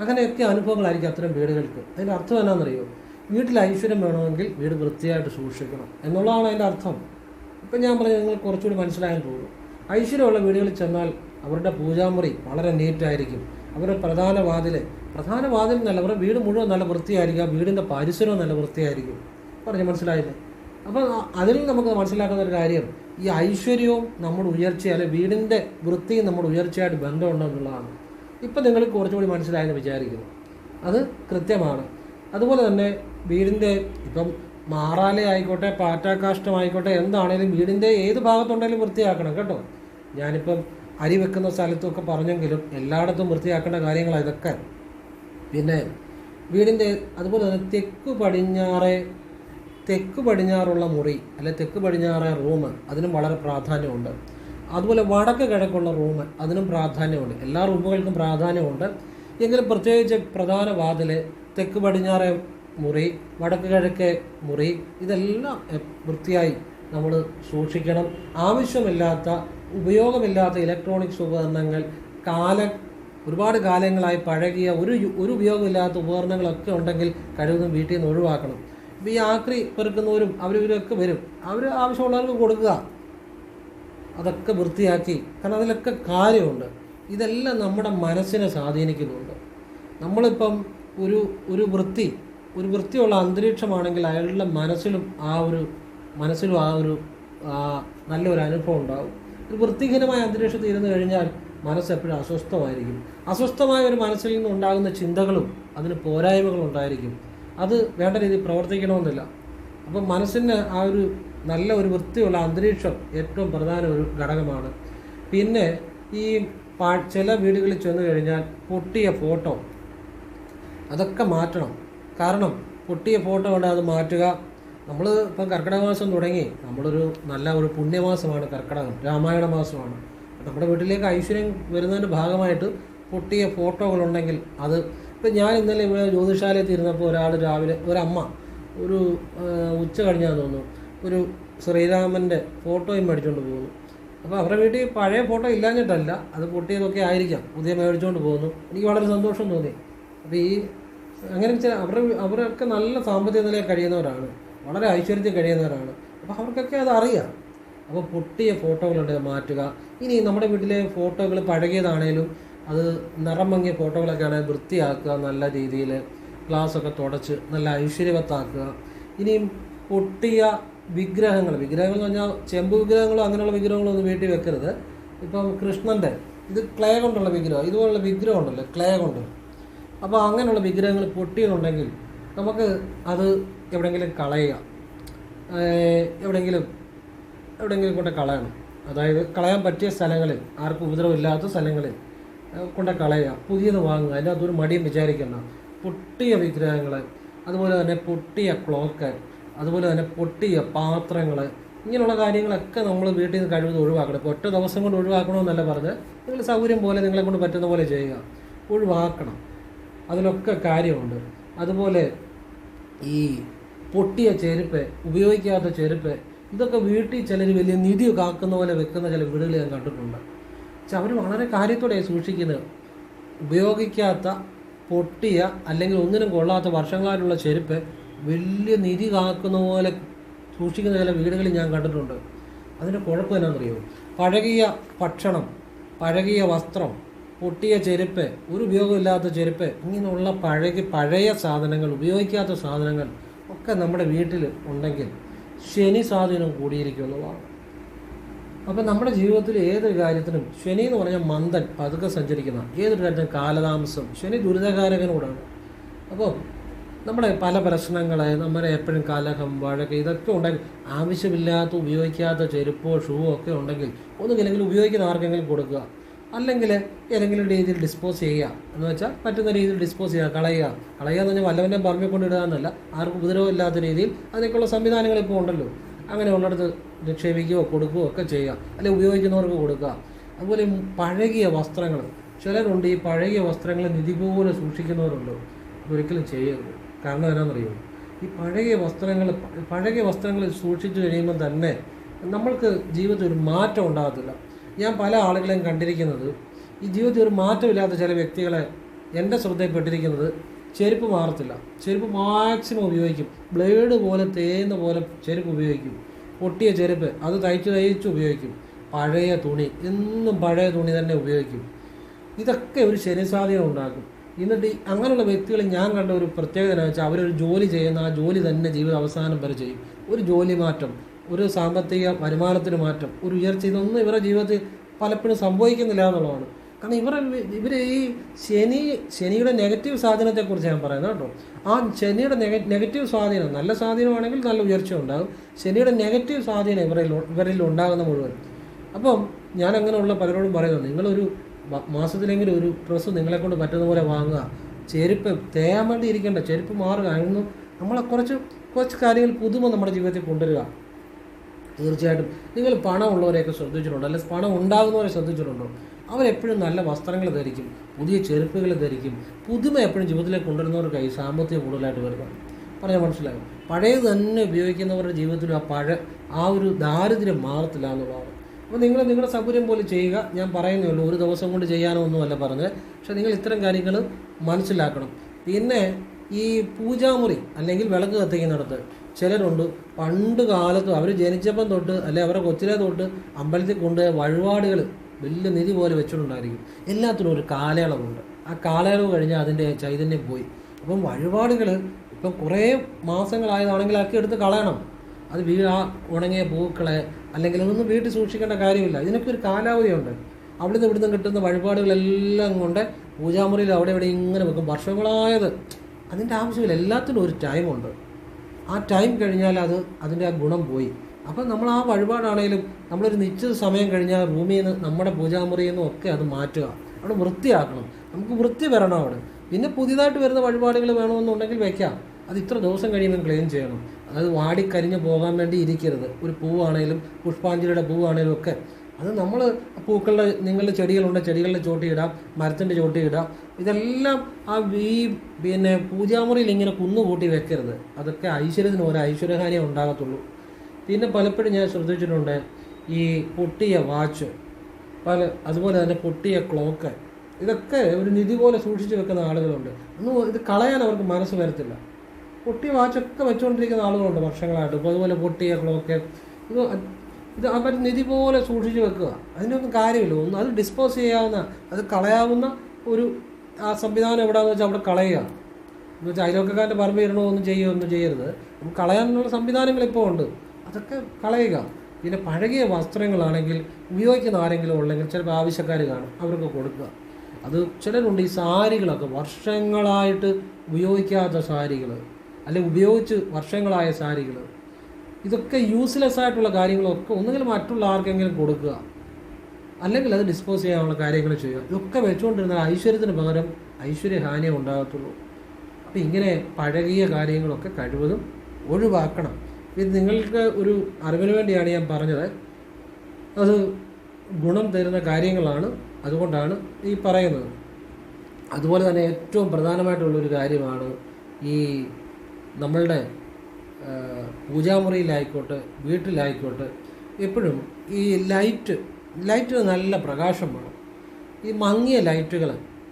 അങ്ങനെയൊക്കെ അനുഭവങ്ങളായിരിക്കും അത്തരം വീടുകൾക്ക്. അതിന്റെ അർത്ഥം എന്നാണെന്നറിയോ വീട്ടിൽ ഐശ്വര്യം വേണമെങ്കിൽ വീട് വൃത്തിയായിട്ട് സൂക്ഷിക്കണം എന്നുള്ളതാണ് അതിന്റെ അർത്ഥം. ഇപ്പം ഞാൻ പറഞ്ഞത് നിങ്ങൾ കുറച്ചുകൂടി മനസ്സിലായാൽ പോകും ഐശ്വര്യമുള്ള വീടുകളിൽ ചെന്നാൽ അവരുടെ പൂജാമുറി വളരെ നീറ്റായിരിക്കും അവരുടെ പ്രധാന വാതിൽ പ്രധാന വാതിൽ നല്ല അവരുടെ വീട് മുഴുവൻ നല്ല വൃത്തിയായിരിക്കും വീടിന്റെ പരിസരവും നല്ല വൃത്തിയായിരിക്കും. പറഞ്ഞു മനസ്സിലായില്ലേ? അപ്പോൾ അതിൽ നമുക്ക് മനസ്സിലാക്കുന്ന ഒരു കാര്യം ഈ ഐശ്വര്യവും നമ്മുടെ ഉയർച്ച അല്ലെ വീടിന്റെ വൃത്തിയും നമ്മുടെ ഉയർച്ചയായിട്ട് ബന്ധമുണ്ടെന്നുള്ളതാണ് ഇപ്പം നിങ്ങൾ കുറച്ചുകൂടി മനസ്സിലായെന്ന് വിചാരിക്കുന്നു. അത് കൃത്യമാണ്. അതുപോലെ തന്നെ വീടിന്റെ ഇപ്പം മാറാല ആയിക്കോട്ടെ പാറ്റാക്കാഷ്ടമായിക്കോട്ടെ എന്താണേലും വീടിന്റെ ഏത് ഭാഗത്തുണ്ടെങ്കിലും വൃത്തിയാക്കണം കേട്ടോ. ഞാനിപ്പം അരി വെക്കുന്ന സ്ഥലത്തൊക്കെ പറഞ്ഞെങ്കിലും എല്ലായിടത്തും വൃത്തിയാക്കേണ്ട കാര്യങ്ങളാണ് ഇതൊക്കെ. പിന്നെ വീടിന്റെ അതുപോലെ തന്നെ തെക്ക് പടിഞ്ഞാറെ തെക്ക് പടിഞ്ഞാറുള്ള മുറി അല്ലെ തെക്ക് പടിഞ്ഞാറെ റൂം അതിനും വളരെ പ്രാധാന്യമുണ്ട്. അതുപോലെ വടക്ക് കിഴക്കുള്ള റൂം അതിനും പ്രാധാന്യമുണ്ട്. എല്ലാ റൂമുകൾക്കും പ്രാധാന്യമുണ്ട്. എങ്കിലും പ്രത്യേകിച്ച് പ്രധാന വാതിൽ തെക്ക് പടിഞ്ഞാറെ മുറി വടക്ക് കിഴക്ക് മുറി ഇതെല്ലാം വൃത്തിയായി നമ്മൾ സൂക്ഷിക്കണം. ആവശ്യമില്ലാത്ത ഉപയോഗമില്ലാത്ത ഇലക്ട്രോണിക്സ് ഉപകരണങ്ങൾ കാല ഒരുപാട് കാലങ്ങളായി പഴകിയ ഒരു ഒരു ഉപയോഗമില്ലാത്ത ഉപകരണങ്ങളൊക്കെ ഉണ്ടെങ്കിൽ കഴിവതും വീട്ടിൽ നിന്ന് ഒഴിവാക്കണം. ഇപ്പോൾ ഈ ആക്രി പെറുക്കുന്നവരും അവരിവരൊക്കെ വരും. അവർ ആവശ്യമുള്ളവർക്ക് കൊടുക്കുക. അതൊക്കെ വൃത്തിയാക്കി. കാരണം അതിലൊക്കെ കാര്യമുണ്ട്. ഇതെല്ലാം നമ്മുടെ മനസ്സിനെ സ്വാധീനിക്കുന്നുണ്ട്. നമ്മളിപ്പം ഒരു ഒരു വൃത്തി ഒരു വൃത്തിയുള്ള അന്തരീക്ഷമാണെങ്കിൽ അയാളുടെ മനസ്സിലും ആ ഒരു മനസ്സിലും ആ ഒരു നല്ലൊരു അനുഭവം ഉണ്ടാകും ഒരു വൃത്തിഹീനമായ അന്തരീക്ഷത്തിൽ ഇരുന്ന് കഴിഞ്ഞാൽ മനസ്സ് എപ്പോഴും അസ്വസ്ഥമായിരിക്കും. അസ്വസ്ഥമായ ഒരു മനസ്സിൽ നിന്ന് ഉണ്ടാകുന്ന ചിന്തകളും അതിന് പോരായ്മകളും ഉണ്ടായിരിക്കും. അത് വേണ്ട രീതിയിൽ പ്രവർത്തിക്കണമെന്നില്ല. അപ്പം മനസ്സിന് ആ ഒരു നല്ല ഒരു വൃത്തിയുള്ള അന്തരീക്ഷം ഏറ്റവും പ്രധാന ഒരു ഘടകമാണ്. പിന്നെ ഈ ചില വീടുകളിൽ ചെന്ന് കഴിഞ്ഞാൽ പൊട്ടിയ ഫോട്ടോ അതൊക്കെ മാറ്റണം. കാരണം പൊട്ടിയ ഫോട്ടോ കൊണ്ട് അത് മാറ്റുക. നമ്മൾ ഇപ്പം കർക്കിടക മാസം തുടങ്ങി. നമ്മളൊരു നല്ല ഒരു പുണ്യമാസമാണ് കർക്കിടകം രാമായണ മാസമാണ്. നമ്മുടെ വീട്ടിലേക്ക് ഐശ്വര്യം വരുന്നതിന്റെ ഭാഗമായിട്ട് പൊട്ടിയ ഫോട്ടോകളുണ്ടെങ്കിൽ അത് ഇപ്പം ഞാൻ ഇന്നലെ ഇവിടെ ജ്യോതിഷാലയത്തിൽ ഇരുന്നപ്പോൾ ഒരാൾ രാവിലെ ഒരമ്മ ഒരു ഉച്ച കഴിഞ്ഞാന്ന് തോന്നുന്നു. ഒരു ശ്രീരാമന്റെ ഫോട്ടോയും മേടിച്ചുകൊണ്ട് പോകുന്നു. അപ്പോൾ അവരുടെ വീട്ടിൽ പഴയ ഫോട്ടോ ഇല്ലാഞ്ഞിട്ടല്ല അത് പൊട്ടിയതൊക്കെ ആയിരിക്കാം. പുതിയ മേടിച്ചുകൊണ്ട് പോകുന്നു. എനിക്ക് വളരെ സന്തോഷം തോന്നി. അപ്പോൾ ഈ അങ്ങനെ വെച്ചാൽ അവരുടെ അവരൊക്കെ നല്ല സാമ്പത്തിക നിലയിൽ കഴിയുന്നവരാണ്. വളരെ ഐശ്വര്യത്തിൽ കഴിയുന്നവരാണ്. അപ്പോൾ അവർക്കൊക്കെ അത് അറിയാം. അപ്പോൾ പൊട്ടിയ ഫോട്ടോകളുണ്ട് മാറ്റുക. ഇനി നമ്മുടെ വീട്ടിലെ ഫോട്ടോകൾ പഴകിയതാണേലും അത് നിറം മങ്ങിയ ഫോട്ടോകളൊക്കെ ആണെങ്കിൽ വൃത്തിയാക്കുക നല്ല രീതിയിൽ ഗ്ലാസ്സൊക്കെ തുടച്ച് നല്ല ഐശ്വര്യവത്താക്കുക. ഇനിയും പൊട്ടിയ വിഗ്രഹങ്ങൾ വിഗ്രഹങ്ങൾ എന്ന് പറഞ്ഞാൽ ചെമ്പ് വിഗ്രഹങ്ങളോ അങ്ങനെയുള്ള വിഗ്രഹങ്ങളോ ഒന്നും വീട്ടിൽ വെക്കരുത്. ഇപ്പം കൃഷ്ണന്റെ ഇത് ക്ലേ കൊണ്ടുള്ള വിഗ്രഹം ഇതുപോലുള്ള വിഗ്രഹം ഉണ്ടല്ലോ ക്ലേ കൊണ്ട്. അപ്പോൾ അങ്ങനെയുള്ള വിഗ്രഹങ്ങൾ പൊട്ടിയിട്ടുണ്ടെങ്കിൽ നമുക്ക് അത് എവിടെയെങ്കിലും കളയുക. എവിടെയെങ്കിലും എവിടെയെങ്കിലും കൊണ്ട് കളയണം. അതായത് കളയാൻ പറ്റിയ സ്ഥലങ്ങളിൽ ആർക്കും ഉപദ്രവമില്ലാത്ത സ്ഥലങ്ങളിൽ കൊണ്ട് കളയുക. പുതിയത് വാങ്ങുക. അതിന്റെ ഒരു മടിയും വിചാരിക്കണം പൊട്ടിയ വിഗ്രഹങ്ങൾ അതുപോലെ തന്നെ പൊട്ടിയ ക്ലോക്ക് അതുപോലെ തന്നെ പൊട്ടിയ പാത്രങ്ങൾ ഇങ്ങനെയുള്ള കാര്യങ്ങളൊക്കെ നമ്മൾ വീട്ടിൽ നിന്ന് കഴിവത് ഒഴിവാക്കണം. ഇപ്പോൾ ഒറ്റ ദിവസം കൊണ്ട് ഒഴിവാക്കണമെന്നല്ല പറഞ്ഞ് നിങ്ങൾ സൗകര്യം പോലെ നിങ്ങളെ കൊണ്ട് പറ്റുന്ന പോലെ ചെയ്യുക. ഒഴിവാക്കണം. അതിലൊക്കെ കാര്യമുണ്ട്. അതുപോലെ ഈ പൊട്ടിയ ചെരുപ്പ് ഉപയോഗിക്കാത്ത ചെരുപ്പ് ഇതൊക്കെ വീട്ടിൽ ചിലർ വലിയ നിധി കാക്കുന്ന പോലെ വെക്കുന്ന ചില വീടുകൾ ഞാൻ കണ്ടിട്ടുണ്ട്. പക്ഷെ അവർ വളരെ കാര്യത്തോടെ സൂക്ഷിക്കുന്നത്. ഉപയോഗിക്കാത്ത പൊട്ടിയ അല്ലെങ്കിൽ ഒന്നിനും കൊള്ളാത്ത വർഷങ്ങളായിട്ടുള്ള ചെരുപ്പ് വലിയ നിധി കാക്കുന്ന പോലെ സൂക്ഷിക്കുന്ന ചില വീടുകളിൽ ഞാൻ കണ്ടിട്ടുണ്ട്. അതിന്റെ കുഴപ്പം എന്നാണെന്നറിയോ പഴകിയ ഭക്ഷണം പഴകിയ വസ്ത്രം പൊട്ടിയ ചെരുപ്പ് ഒരു ഉപയോഗമില്ലാത്ത ചെരുപ്പ് ഇങ്ങനെയുള്ള പഴകി പഴയ സാധനങ്ങൾ ഉപയോഗിക്കാത്ത സാധനങ്ങൾ ഒക്കെ നമ്മുടെ വീട്ടിൽ ഉണ്ടെങ്കിൽ ശനി സ്വാധീനം കൂടിയിരിക്കും എന്നുള്ളതാണ് അപ്പം നമ്മുടെ ജീവിതത്തിൽ ഏതൊരു കാര്യത്തിനും ശനി എന്ന് പറഞ്ഞാൽ മന്ദൻ പതുക്കെ സഞ്ചരിക്കുന്ന ഏതൊരു കാര്യത്തിനും കാലതാമസം ശനി ദുരിതകാരകനോടാണ്. അപ്പോൾ നമ്മുടെ പല പ്രശ്നങ്ങൾ നമ്മുടെ എപ്പോഴും കലഹം വഴക്ക് ഇതൊക്കെ ഉണ്ടെങ്കിൽ ആവശ്യമില്ലാത്ത ഉപയോഗിക്കാത്ത ചെരുപ്പോ ഷൂവോ ഒക്കെ ഉണ്ടെങ്കിൽ ഒന്നുകിലെങ്കിലും ഉപയോഗിക്കുന്ന ആർക്കെങ്കിലും കൊടുക്കുക. അല്ലെങ്കിൽ ഏതെങ്കിലും രീതിയിൽ ഡിസ്പോസ് ചെയ്യുക. എന്ന് വെച്ചാൽ പറ്റുന്ന രീതിയിൽ ഡിസ്പോസ് ചെയ്യുക കളയുക. കളയുക എന്ന് പറഞ്ഞാൽ വല്ലവന്റെ പറമ്പിൽ കൊണ്ടിടുക എന്നല്ല. ആർക്കും ഉപദ്രവമില്ലാത്ത രീതിയിൽ അതിനൊക്കെയുള്ള സംവിധാനങ്ങൾ ഇപ്പോൾ ഉണ്ടല്ലോ. അങ്ങനെ ഉള്ളിടത്ത് നിക്ഷേപിക്കുകയോ കൊടുക്കുകയോ ഒക്കെ ചെയ്യുക. അല്ലെങ്കിൽ ഉപയോഗിക്കുന്നവർക്ക് കൊടുക്കുക. അതുപോലെ പഴകിയ വസ്ത്രങ്ങൾ. ചിലരുണ്ട് ഈ പഴകിയ വസ്ത്രങ്ങൾ നിധി പോലെ സൂക്ഷിക്കുന്നവരുണ്ട്. ഒരിക്കലും ചെയ്യരുത്. കാരണം എന്നാണെന്നറിയോ ഈ പഴകിയ വസ്ത്രങ്ങൾ പഴകിയ വസ്ത്രങ്ങൾ സൂക്ഷിച്ചു കഴിയുമ്പോൾ തന്നെ നമ്മൾക്ക് ജീവിതത്തിൽ ഒരു മാറ്റം ഉണ്ടാകത്തില്ല. ഞാൻ പല ആളുകളെയും കണ്ടിരിക്കുന്നത് ഈ ജീവിതത്തിൽ ഒരു മാറ്റമില്ലാത്ത ചില വ്യക്തികളെ എന്റെ ശ്രദ്ധയിൽപ്പെട്ടിരിക്കുന്നത് ചെരുപ്പ് മാറത്തില്ല. ചെരുപ്പ് മാക്സിമം ഉപയോഗിക്കും. ബ്ലേഡ് പോലെ തേയുന്ന പോലെ ചെരുപ്പ് ഉപയോഗിക്കും. പൊട്ടിയ ചെരുപ്പ് അത് തയ്ച്ച് തയ്ച്ച് ഉപയോഗിക്കും. പഴയ തുണി എന്നും പഴയ തുണി തന്നെ ഉപയോഗിക്കും. ഇതൊക്കെ ഒരു ശനിസ്വാധീനം ഉണ്ടാക്കും. എന്നിട്ട് അങ്ങനെയുള്ള വ്യക്തികൾ ഞാൻ കണ്ട ഒരു പ്രത്യേകത എന്ന് വെച്ചാൽ അവരൊരു ജോലി ചെയ്യുന്ന ആ ജോലി തന്നെ ജീവിത അവസാനം വരെ ചെയ്യും. ഒരു ജോലി മാറ്റം. ഒരു സാമ്പത്തിക വരുമാനത്തിന് മാറ്റം ഒരു ഉയർച്ച ഇതൊന്നും ഇവരുടെ ജീവിതത്തിൽ പലപ്പോഴും സംഭവിക്കുന്നില്ല എന്നുള്ളതാണ്. കാരണം ഇവർ ഇവർ ഈ ശനി ശനിയുടെ നെഗറ്റീവ് സ്വാധീനത്തെക്കുറിച്ച് ഞാൻ പറയുന്നത് കേട്ടോ. ആ ശനിയുടെ നെഗ നെഗറ്റീവ് സ്വാധീനം നല്ല സ്വാധീനമാണെങ്കിൽ നല്ല ഉയർച്ച ഉണ്ടാകും. ശനിയുടെ നെഗറ്റീവ് സ്വാധീനം ഇവരിൽ ഇവരിൽ ഉണ്ടാകുന്ന മുഴുവൻ. അപ്പം ഞാൻ അങ്ങനെയുള്ള പലരോടും പറയുന്നു നിങ്ങളൊരു മാസത്തിലെങ്കിലും ഒരു ഡ്രസ്സ് നിങ്ങളെക്കൊണ്ട് പറ്റുന്ന പോലെ വാങ്ങുക. ചെരുപ്പ് തേയാൻ വേണ്ടി ഇരിക്കേണ്ട ചെരുപ്പ് മാറുക. അതിന് നമ്മളെ കുറച്ച് കുറച്ച് കാര്യങ്ങൾ പുതുമ നമ്മുടെ ജീവിതത്തിൽ കൊണ്ടുവരിക. തീർച്ചയായിട്ടും. നിങ്ങൾ പണമുള്ളവരെയൊക്കെ ശ്രദ്ധിച്ചിട്ടുണ്ടോ? അല്ലെങ്കിൽ പണം ഉണ്ടാകുന്നവരെ ശ്രദ്ധിച്ചിട്ടുണ്ടോ? അവരെപ്പോഴും നല്ല വസ്ത്രങ്ങൾ ധരിക്കും പുതിയ ചെരുപ്പുകൾ ധരിക്കും പുതുമ എപ്പോഴും ജീവിതത്തിലേക്ക് കൊണ്ടുവരുന്നവർക്ക് ഈ സാമ്പത്തികം കൂടുതലായിട്ട് വരുന്നത് പറഞ്ഞാൽ മനസ്സിലാകും. പഴയത് തന്നെ ഉപയോഗിക്കുന്നവരുടെ ജീവിതത്തിൽ ആ പഴ ആ ഒരു ദാരിദ്ര്യം മാറത്തില്ല എന്നുള്ളതാണ്. അപ്പോൾ നിങ്ങൾ നിങ്ങളുടെ സൗകര്യം പോലെ ചെയ്യുക. ഞാൻ പറയുന്നേ ഉള്ളൂ ഒരു ദിവസം കൊണ്ട് ചെയ്യാനോ ഒന്നുമല്ല പറഞ്ഞത്. പക്ഷെ നിങ്ങൾ ഇത്തരം കാര്യങ്ങൾ മനസ്സിലാക്കണം. പിന്നെ ഈ പൂജാമുറി അല്ലെങ്കിൽ വിളക്ക് കത്തിക്കുന്നിടത്ത് ചിലരുണ്ട്. പണ്ട് കാലത്ത് അവർ ജനിച്ചപ്പം തൊട്ട് അല്ലെ അവരുടെ കൊച്ചിലെ തൊട്ട് അമ്പലത്തിൽ കൊണ്ട് വഴിപാടുകൾ വലിയ നിധി പോലെ വെച്ചിട്ടുണ്ടായിരിക്കും എല്ലാത്തിനും ഒരു കാലയളവുണ്ട്. ആ കാലയളവ് കഴിഞ്ഞാൽ അതിന്റെ ചൈതന്യം പോയി. അപ്പം വഴിപാടുകൾ ഇപ്പം കുറേ മാസങ്ങളായതാണെങ്കിൽ അതൊക്കെ എടുത്ത് കളയണം. അത് വീ ആ ഉണങ്ങിയ പൂക്കളെ അല്ലെങ്കിൽ അതൊന്നും വീട്ടിൽ സൂക്ഷിക്കേണ്ട കാര്യമില്ല. ഇതിനൊക്കെ ഒരു കാലാവധിയുണ്ട്. അവിടുന്ന് ഇവിടുന്ന് കിട്ടുന്ന വഴിപാടുകളെല്ലാം കൊണ്ട് പൂജാമുറിയിൽ അവിടെ ഇവിടെ ഇങ്ങനെ വെക്കും. വർഷങ്ങളായത്. അതിന്റെ ആവശ്യമില്ല. എല്ലാത്തിനും ഒരു ടൈമുണ്ട് ആ ടൈം കഴിഞ്ഞാൽ അത് അതിന്റെ ആ ഗുണം പോയി. അപ്പം നമ്മൾ ആ വഴിപാടാണെങ്കിലും നമ്മളൊരു നിശ്ചിത സമയം കഴിഞ്ഞാൽ റൂമിൽ നിന്ന് നമ്മുടെ പൂജാമുറിയിൽ നിന്നും ഒക്കെ അത് മാറ്റുക. അവിടെ വൃത്തിയാക്കണം. നമുക്ക് വൃത്തി വരണം അവിടെ. പിന്നെ പുതിയതായിട്ട് വരുന്ന വഴിപാടുകൾ വേണമെന്നുണ്ടെങ്കിൽ വയ്ക്കാം അത് ഇത്ര ദിവസം കഴിയുമ്പോൾ ക്ലീൻ ചെയ്യണം. അതായത് വാടിക്കരിഞ്ഞ് പോകാൻ വേണ്ടി ഇരിക്കരുത്. ഒരു പൂവാണെങ്കിലും പുഷ്പാഞ്ജലിയുടെ പൂവാണെങ്കിലും ഒക്കെ അത് നമ്മൾ പൂക്കളുടെ നിങ്ങളുടെ ചെടികളുണ്ട് ചെടികളുടെ ചോട്ടി ഇടാം മരത്തിന്റെ ചോട്ടി ഇടാം. ഇതെല്ലാം ആ ഈ പിന്നെ പൂജാമുറിയിൽ ഇങ്ങനെ കുന്നുകൂട്ടി വെക്കരുത്. അതൊക്കെ ഐശ്വര്യത്തിന് ഒരു ഐശ്വര്യഹാനിയെ ഉണ്ടാകത്തുള്ളൂ. പിന്നെ പലപ്പോഴും ഞാൻ ശ്രദ്ധിച്ചിട്ടുണ്ട് ഈ പൊട്ടിയ വാച്ച് പല അതുപോലെ തന്നെ പൊട്ടിയ ക്ലോക്ക് ഇതൊക്കെ ഒരു നിധി പോലെ സൂക്ഷിച്ച് വെക്കുന്ന ആളുകളുണ്ട്. ഒന്ന് ഇത് കളയാൻ അവർക്ക് മനസ്സ് വരത്തില്ല. പൊട്ടിയ വാച്ചൊക്കെ വെച്ചുകൊണ്ടിരിക്കുന്ന ആളുകളുണ്ട് വർഷങ്ങളായിട്ട്. ഇപ്പോൾ അതുപോലെ പൊട്ടിയ ക്ലോക്ക് ഇത് ഇത് അവർ നിധി പോലെ സൂക്ഷിച്ച് വെക്കുക. അതിനൊന്നും കാര്യമില്ല. ഒന്ന് അത് ഡിസ്പോസ് ചെയ്യാവുന്ന അത് കളയാവുന്ന ഒരു ആ സംവിധാനം എവിടെയാണെന്ന് വെച്ചാൽ അവിടെ കളയുക. എന്ന് വെച്ചാൽ അയൽവക്കക്കാരന്റെ പറമ്പ് ഇരണോ ഒന്നും ചെയ്യുക ഒന്നും ചെയ്യരുത്. നമുക്ക് കളയാനുള്ള സംവിധാനങ്ങൾ ഇപ്പോൾ ഉണ്ട്. അതൊക്കെ കളയുക. പിന്നെ പഴകിയ വസ്ത്രങ്ങളാണെങ്കിൽ ഉപയോഗിക്കുന്ന ആരെങ്കിലും ഉള്ളെങ്കിൽ ചിലപ്പോൾ ആവശ്യക്കാർ കാണും അവർക്ക് കൊടുക്കുക. അത് ചിലരുണ്ട് ഈ സാരികളൊക്കെ വർഷങ്ങളായിട്ട് ഉപയോഗിക്കാത്ത സാരികൾ. അല്ലെങ്കിൽ ഉപയോഗിച്ച് വർഷങ്ങളായ സാരികൾ. ഇതൊക്കെ യൂസ്ലെസ് ആയിട്ടുള്ള കാര്യങ്ങളൊക്കെ ഒന്നുകിൽ മറ്റുള്ള ആർക്കെങ്കിലും കൊടുക്കുക. അല്ലെങ്കിൽ അത് ഡിസ്പോസ് ചെയ്യാനുള്ള കാര്യങ്ങൾ ചെയ്യുക. ഇതൊക്കെ വെച്ചുകൊണ്ടിരുന്നാൽ ഐശ്വര്യത്തിന് പകരം ഐശ്വര്യഹാനിയെ ഉണ്ടാകത്തുള്ളൂ. അപ്പം ഇങ്ങനെ പഴകിയ കാര്യങ്ങളൊക്കെ കഴിവതും ഒഴിവാക്കണം. ഇത് നിങ്ങൾക്ക് ഒരു അറിവിന് വേണ്ടിയാണ് ഞാൻ പറഞ്ഞത്. അത് ഗുണം തരുന്ന കാര്യങ്ങളാണ് അതുകൊണ്ടാണ് ഈ പറയുന്നത്. അതുപോലെ തന്നെ ഏറ്റവും പ്രധാനമായിട്ടുള്ളൊരു കാര്യമാണ് ഈ നമ്മളുടെ പൂജാമുറിയിലായിക്കോട്ടെ വീട്ടിലായിക്കോട്ടെ എപ്പോഴും ഈ ലൈറ്റ് ലൈറ്റിന് നല്ല പ്രകാശം വേണം. ഈ മങ്ങിയ ലൈറ്റുകൾ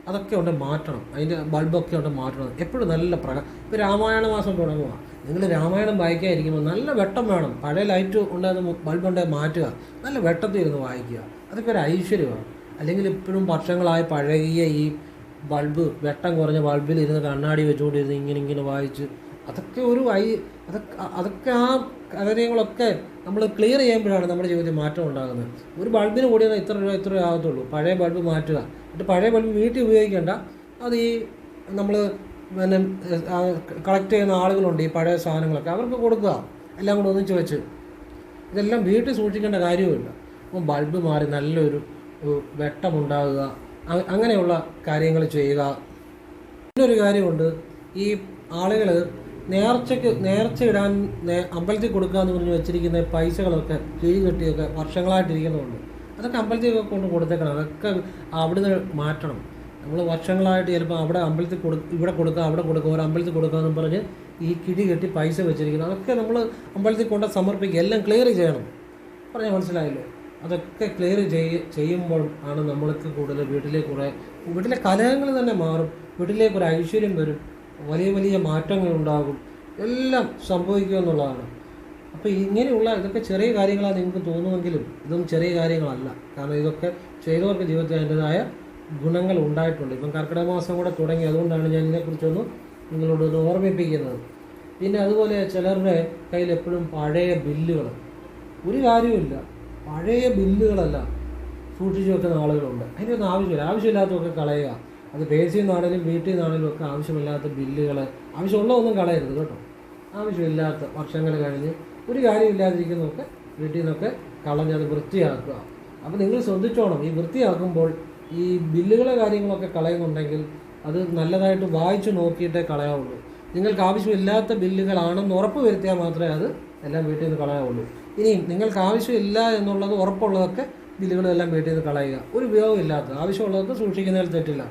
അതൊക്കെ ഉണ്ട് മാറ്റണം. അതിന്റെ ബൾബൊക്കെ ഉണ്ട് മാറ്റണം. എപ്പോഴും നല്ല പ്രകാശം ഇപ്പോൾ രാമായണ മാസം തുടങ്ങുക നിങ്ങൾ രാമായണം വായിക്കാതിരിക്കുമ്പോൾ നല്ല വെട്ടം വേണം. പഴയ ലൈറ്റ് ഉണ്ടായിരുന്ന ബൾബ് ഉണ്ടായി മാറ്റുക. നല്ല വെട്ടത്തിൽ ഇരുന്ന് വായിക്കുക. അതൊക്കെ ഒരു ഐശ്വര്യമാണ് അല്ലെങ്കിൽ ഇപ്പോഴും വർഷങ്ങളായി പഴകിയ ഈ ബൾബ് വെട്ടം കുറഞ്ഞ ബൾബിൽ ഇരുന്ന് കണ്ണാടി വെച്ചുകൊണ്ടിരുന്ന് ഇങ്ങനെ ഇങ്ങനെ വായിച്ച് അതൊക്കെ ഒരു ഐ അതൊക്കെ അതൊക്കെ ആ കാര്യങ്ങളൊക്കെ നമ്മൾ ക്ലിയർ ചെയ്യുമ്പോഴാണ് നമ്മുടെ ജീവിതത്തിൽ മാറ്റം ഉണ്ടാകുന്നത്. ഒരു ബൾബിന് കൂടി ഇത്ര രൂപ ഇത്ര രൂപ ആകത്തുള്ളൂ. പഴയ ബൾബ് മാറ്റുക. എന്നിട്ട് പഴയ ബൾബ് വീട്ടിൽ ഉപയോഗിക്കേണ്ട. അത് ഈ നമ്മൾ പിന്നെ കളക്ട് ചെയ്യുന്ന ആളുകളുണ്ട് ഈ പഴയ സാധനങ്ങളൊക്കെ. അവർക്ക് കൊടുക്കുക. എല്ലാം കൂടെ ഒന്നിച്ച് വെച്ച്. ഇതെല്ലാം വീട്ടിൽ സൂക്ഷിക്കേണ്ട കാര്യവുമില്ല. അപ്പം ബൾബ് മാറി നല്ലൊരു വെട്ടമുണ്ടാകുക. അങ്ങനെയുള്ള കാര്യങ്ങൾ ചെയ്യുക. പിന്നൊരു കാര്യമുണ്ട്. ഈ ആളുകൾ നേർച്ചയ്ക്ക് നേർച്ച ഇടാൻ നേ- അമ്പലത്തിൽ കൊടുക്കുക എന്ന് പറഞ്ഞ് വെച്ചിരിക്കുന്ന പൈസകളൊക്കെ കിഴി കെട്ടിയൊക്കെ വർഷങ്ങളായിട്ടിരിക്കുന്നതുകൊണ്ട് അതൊക്കെ അമ്പലത്തിലൊക്കെ കൊണ്ട് കൊടുത്തേക്കണം. അതൊക്കെ അവിടുന്ന് മാറ്റണം. നമ്മൾ വർഷങ്ങളായിട്ട് ചിലപ്പോൾ അവിടെ അമ്പലത്തിൽ കൊടു ഇവിടെ കൊടുക്കുക അവിടെ കൊടുക്കുക ഒരു അമ്പലത്തിൽ കൊടുക്കുക എന്ന് പറഞ്ഞ് ഈ കിഴി കെട്ടി പൈസ വെച്ചിരിക്കുന്നത് അതൊക്കെ നമ്മൾ അമ്പലത്തിൽ കൊണ്ട് സമർപ്പിക്കുക. എല്ലാം ക്ലിയർ ചെയ്യണം. പറഞ്ഞാൽ മനസ്സിലായല്ലോ? അതൊക്കെ ക്ലിയർ ചെയ്യ ചെയ്യുമ്പോൾ ആണ് നമ്മൾക്ക് കൂടുതൽ വീട്ടിലേക്ക് കുറേ വീട്ടിലെ കലഹങ്ങൾ തന്നെ മാറും. വീട്ടിലേക്ക് ഒരു ഐശ്വര്യം വരും. വലിയ വലിയ മാറ്റങ്ങൾ ഉണ്ടാകും എല്ലാം സംഭവിക്കും എന്നുള്ളതാണ്. അപ്പോൾ ഇങ്ങനെയുള്ള ഇതൊക്കെ ചെറിയ കാര്യങ്ങളാണ് നിങ്ങൾക്ക് തോന്നുമെങ്കിലും ഇതൊന്നും ചെറിയ കാര്യങ്ങളല്ല. കാരണം ഇതൊക്കെ ചെയ്തവർക്ക് ജീവിതത്തിൽ അതിന്റെതായ ഗുണങ്ങൾ ഉണ്ടായിട്ടുണ്ട്. ഇപ്പം കർക്കിടക മാസം കൂടെ തുടങ്ങി. അതുകൊണ്ടാണ് ഞാൻ ഇതിനെക്കുറിച്ചൊന്ന് നിങ്ങളോട് ഒന്ന് ഓർമ്മിപ്പിക്കുന്നത്. പിന്നെ അതുപോലെ ചിലരുടെ കയ്യിൽ എപ്പോഴും പഴയ ബില്ലുകൾ ഒരു കാര്യമില്ല പഴയ ബില്ലുകളല്ല സൂക്ഷിച്ചു വെക്കുന്ന ആളുകളുണ്ട്. അതിനൊന്നും ആവശ്യമില്ല. ആവശ്യമില്ലാത്തതൊക്കെ കളയുക. അത് പേസിൽ നിന്നാണെങ്കിലും വീട്ടിൽ നിന്നാണെങ്കിലും ഒക്കെ ആവശ്യമില്ലാത്ത ബില്ലുകൾ ആവശ്യമുള്ളതൊന്നും കളയരുത് കേട്ടോ. ആവശ്യമില്ലാത്ത വർഷങ്ങൾ കഴിഞ്ഞ് ഒരു കാര്യമില്ലാതിരിക്കുന്നതൊക്കെ വീട്ടിൽ നിന്നൊക്കെ കളഞ്ഞ് അത് വൃത്തിയാക്കുക. അപ്പോൾ നിങ്ങൾ ശ്രദ്ധിച്ചോണം. ഈ വൃത്തിയാക്കുമ്പോൾ ഈ ബില്ലുകളെ കാര്യങ്ങളൊക്കെ കളയുന്നുണ്ടെങ്കിൽ അത് നല്ലതായിട്ട് വായിച്ചു നോക്കിയിട്ടേ കളയാവുള്ളൂ. നിങ്ങൾക്ക് ആവശ്യമില്ലാത്ത ബില്ലുകളാണെന്ന് ഉറപ്പ് വരുത്തിയാൽ മാത്രമേ അത് എല്ലാം വീട്ടിൽ നിന്ന് കളയാവുള്ളൂ. ഇനിയും നിങ്ങൾക്ക് ആവശ്യമില്ല എന്നുള്ളത് ഉറപ്പുള്ളതൊക്കെ ബില്ലുകളെല്ലാം വീട്ടിൽ നിന്ന് കളയുക. ഒരു ഉപയോഗമില്ലാത്ത ആവശ്യമുള്ളതൊക്കെ സൂക്ഷിക്കുന്നതിൽ തെറ്റില്ല.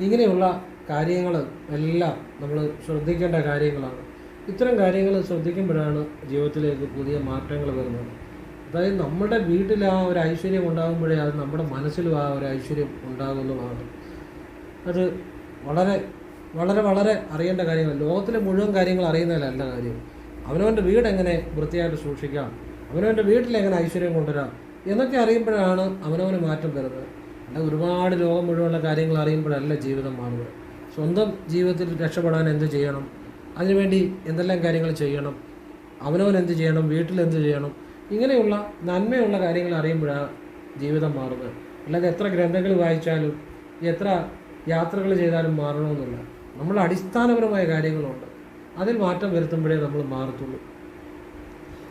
ഇങ്ങനെയുള്ള കാര്യങ്ങൾ എല്ലാം നമ്മൾ ശ്രദ്ധിക്കേണ്ട കാര്യങ്ങളാണ്. ഇത്തരം കാര്യങ്ങൾ ശ്രദ്ധിക്കുമ്പോഴാണ് ജീവിതത്തിലേക്ക് പുതിയ മാറ്റങ്ങൾ വരുന്നത്. അതായത് നമ്മുടെ വീട്ടിൽ ആ ഒരു ഐശ്വര്യം ഉണ്ടാകുമ്പോഴേ അത് നമ്മുടെ മനസ്സിലും ആ ഒരു ഐശ്വര്യം ഉണ്ടാകുന്നതാണ്. അത് വളരെ വളരെ വളരെ അറിയേണ്ട കാര്യങ്ങൾ ലോകത്തിലെ മുഴുവൻ കാര്യങ്ങൾ അറിയുന്നതിലല്ല കാര്യം. അവനവന്റെ വീട് എങ്ങനെ വൃത്തിയായിട്ട് സൂക്ഷിക്കാം? അവനവന്റെ വീട്ടിൽ എങ്ങനെ ഐശ്വര്യം കൊണ്ടുവരാം? എന്നൊക്കെ അറിയുമ്പോഴാണ് അവനവന് മാറ്റം വരുന്നത്. അല്ല ഒരുപാട് ലോകം മുഴുവനുള്ള കാര്യങ്ങൾ അറിയുമ്പോഴല്ല ജീവിതം മാറുക. സ്വന്തം ജീവിതത്തിൽ രക്ഷപ്പെടാൻ എന്ത് ചെയ്യണം? അതിനുവേണ്ടി എന്തെല്ലാം കാര്യങ്ങൾ ചെയ്യണം? അവനവൻ എന്ത് ചെയ്യണം? വീട്ടിൽ എന്ത് ചെയ്യണം? ഇങ്ങനെയുള്ള നന്മയുള്ള കാര്യങ്ങൾ അറിയുമ്പോഴാണ് ജീവിതം മാറുന്നത് അല്ലാതെ എത്ര ഗ്രന്ഥങ്ങൾ വായിച്ചാലും എത്ര യാത്രകൾ ചെയ്താലും മാറണമെന്നില്ല. നമ്മൾ അടിസ്ഥാനപരമായ കാര്യങ്ങളുണ്ട്. അതിൽ മാറ്റം വരുത്തുമ്പോഴേ നമ്മൾ മാറത്തുള്ളൂ.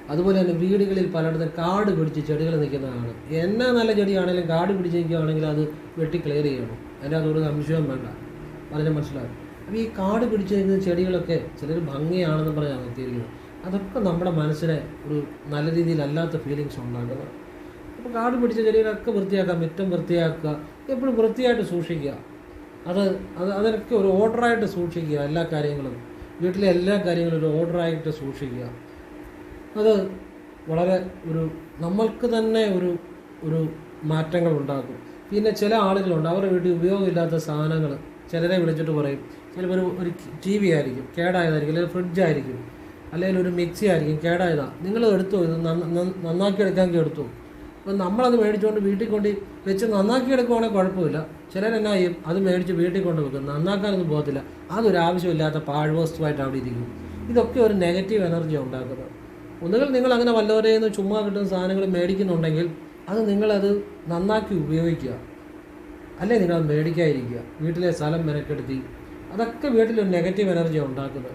അതുപോലെ തന്നെ വീടുകളിൽ പലയിടത്തും കാട് പിടിച്ച് ചെടികൾ നിൽക്കുന്നതാണ്. എന്നാ നല്ല ചെടിയാണെങ്കിലും കാട് പിടിച്ച് നിൽക്കുകയാണെങ്കിൽ അത് വെട്ടി ക്ലിയർ ചെയ്യണം. അതിന്റെ അതൊരു സംശയം വേണ്ട. വളരെ മനസ്സിലാകും. അപ്പോൾ ഈ കാട് പിടിച്ച് നിൽക്കുന്ന ചെടികളൊക്കെ ചിലർ ഭംഗിയാണെന്ന് പറഞ്ഞാണ് എത്തിയിരിക്കുന്നത് അതൊക്കെ നമ്മുടെ മനസ്സിനെ ഒരു നല്ല രീതിയിലല്ലാത്ത ഫീലിങ്സ് ഉണ്ടാക്കുന്നത്. അപ്പോൾ കാട് പിടിച്ച ചെടികളൊക്കെ വൃത്തിയാക്കുക മുറ്റം വൃത്തിയാക്കുക എപ്പോഴും വൃത്തിയായിട്ട് സൂക്ഷിക്കുക. അത് അത് അതിനൊക്കെ ഒരു ഓർഡറായിട്ട് സൂക്ഷിക്കുക എല്ലാ കാര്യങ്ങളും. വീട്ടിലെ എല്ലാ കാര്യങ്ങളും ഒരു ഓർഡറായിട്ട് സൂക്ഷിക്കുക. അത് വളരെ ഒരു നമ്മൾക്ക് തന്നെ ഒരു ഒരു മാറ്റങ്ങൾ ഉണ്ടാക്കും. പിന്നെ ചില ആളുകളുണ്ട് അവരുടെ വീട്ടിൽ ഉപയോഗമില്ലാത്ത സാധനങ്ങൾ ചിലരെ വിളിച്ചിട്ട് പറയും. ചിലപ്പോൾ ഒരു ഒരു ടി വി ആയിരിക്കും കേടായതായിരിക്കും അല്ലെങ്കിൽ ഫ്രിഡ്ജ് ആയിരിക്കും അല്ലെങ്കിൽ ഒരു മിക്സി ആയിരിക്കും കേടായതാ. നിങ്ങൾ എടുത്തോ ഇത് നന്ന- നന്ന- നന്നാക്കി എടുക്കാമെങ്കിൽ എടുത്തു. അപ്പം നമ്മളത് മേടിച്ചുകൊണ്ട് വീട്ടിൽ കൊണ്ട് വെച്ച് നന്നാക്കി എടുക്കുവാണെങ്കിൽ കുഴപ്പമില്ല. ചിലരെന്നാ ചെയ്യും അത് മേടിച്ച് വീട്ടിൽ കൊണ്ട് വെക്കും. നന്നാക്കാനൊന്നും പോകത്തില്ല. അതൊരു ആവശ്യമില്ലാത്ത പാഴ്വസ്തുവായിട്ട് അവിടെ ഇരിക്കും ഇതൊക്കെ ഒരു നെഗറ്റീവ് എനർജി ഉണ്ടാക്കുന്നത്. ഒന്നുകിൽ നിങ്ങൾ അങ്ങനെ വല്ലവരെ നിന്ന് ചുമ്മാ കിട്ടുന്ന സാധനങ്ങൾ മേടിക്കുന്നുണ്ടെങ്കിൽ അത് നിങ്ങളത് നന്നാക്കി ഉപയോഗിക്കുക. അല്ലെങ്കിൽ നിങ്ങളത് മേടിക്കാതിരിക്കുക. വീട്ടിലെ സ്ഥലം മെനക്കെടുത്തി. അതൊക്കെ വീട്ടിലൊരു നെഗറ്റീവ് എനർജി ഉണ്ടാക്കുന്നത്.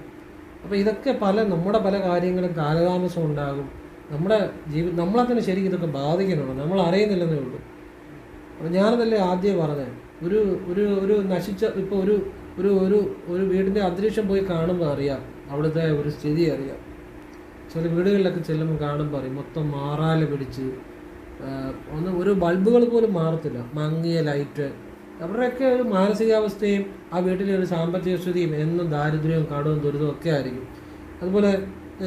അപ്പോൾ ഇതൊക്കെ പല നമ്മുടെ പല കാര്യങ്ങളും കാലതാമസം ഉണ്ടാകും. നമ്മുടെ ജീവി നമ്മളെ തന്നെ ശരിക്കും ഇതൊക്കെ ബാധിക്കുന്നുണ്ട്. നമ്മൾ അറിയുന്നില്ലെന്നേ ഉള്ളൂ. അപ്പോൾ ഞാനതല്ലേ ആദ്യം പറഞ്ഞത്. ഒരു ഒരു ഒരു നശിച്ച ഇപ്പോൾ ഒരു ഒരു ഒരു ഒരു വീടിന്റെ അന്തരീക്ഷം പോയി കാണുമ്പോൾ അറിയാം. അവിടുത്തെ ഒരു സ്ഥിതി അറിയാം. ചില വീടുകളിലൊക്കെ ചെല്ലുമ്പോൾ കാണുമ്പോൾ പറയും മൊത്തം മാറാൽ പിടിച്ച്. ഒന്ന് ഒരു ബൾബുകൾ പോലും മാറത്തില്ല. മങ്ങിയ ലൈറ്റ്. അവരുടെയൊക്കെ ഒരു മാനസികാവസ്ഥയും ആ വീട്ടിലെ ഒരു സാമ്പത്തിക സ്ഥിതിയും എന്നും ദാരിദ്ര്യവും കടവും ദുരിതവും ഒക്കെ ആയിരിക്കും. അതുപോലെ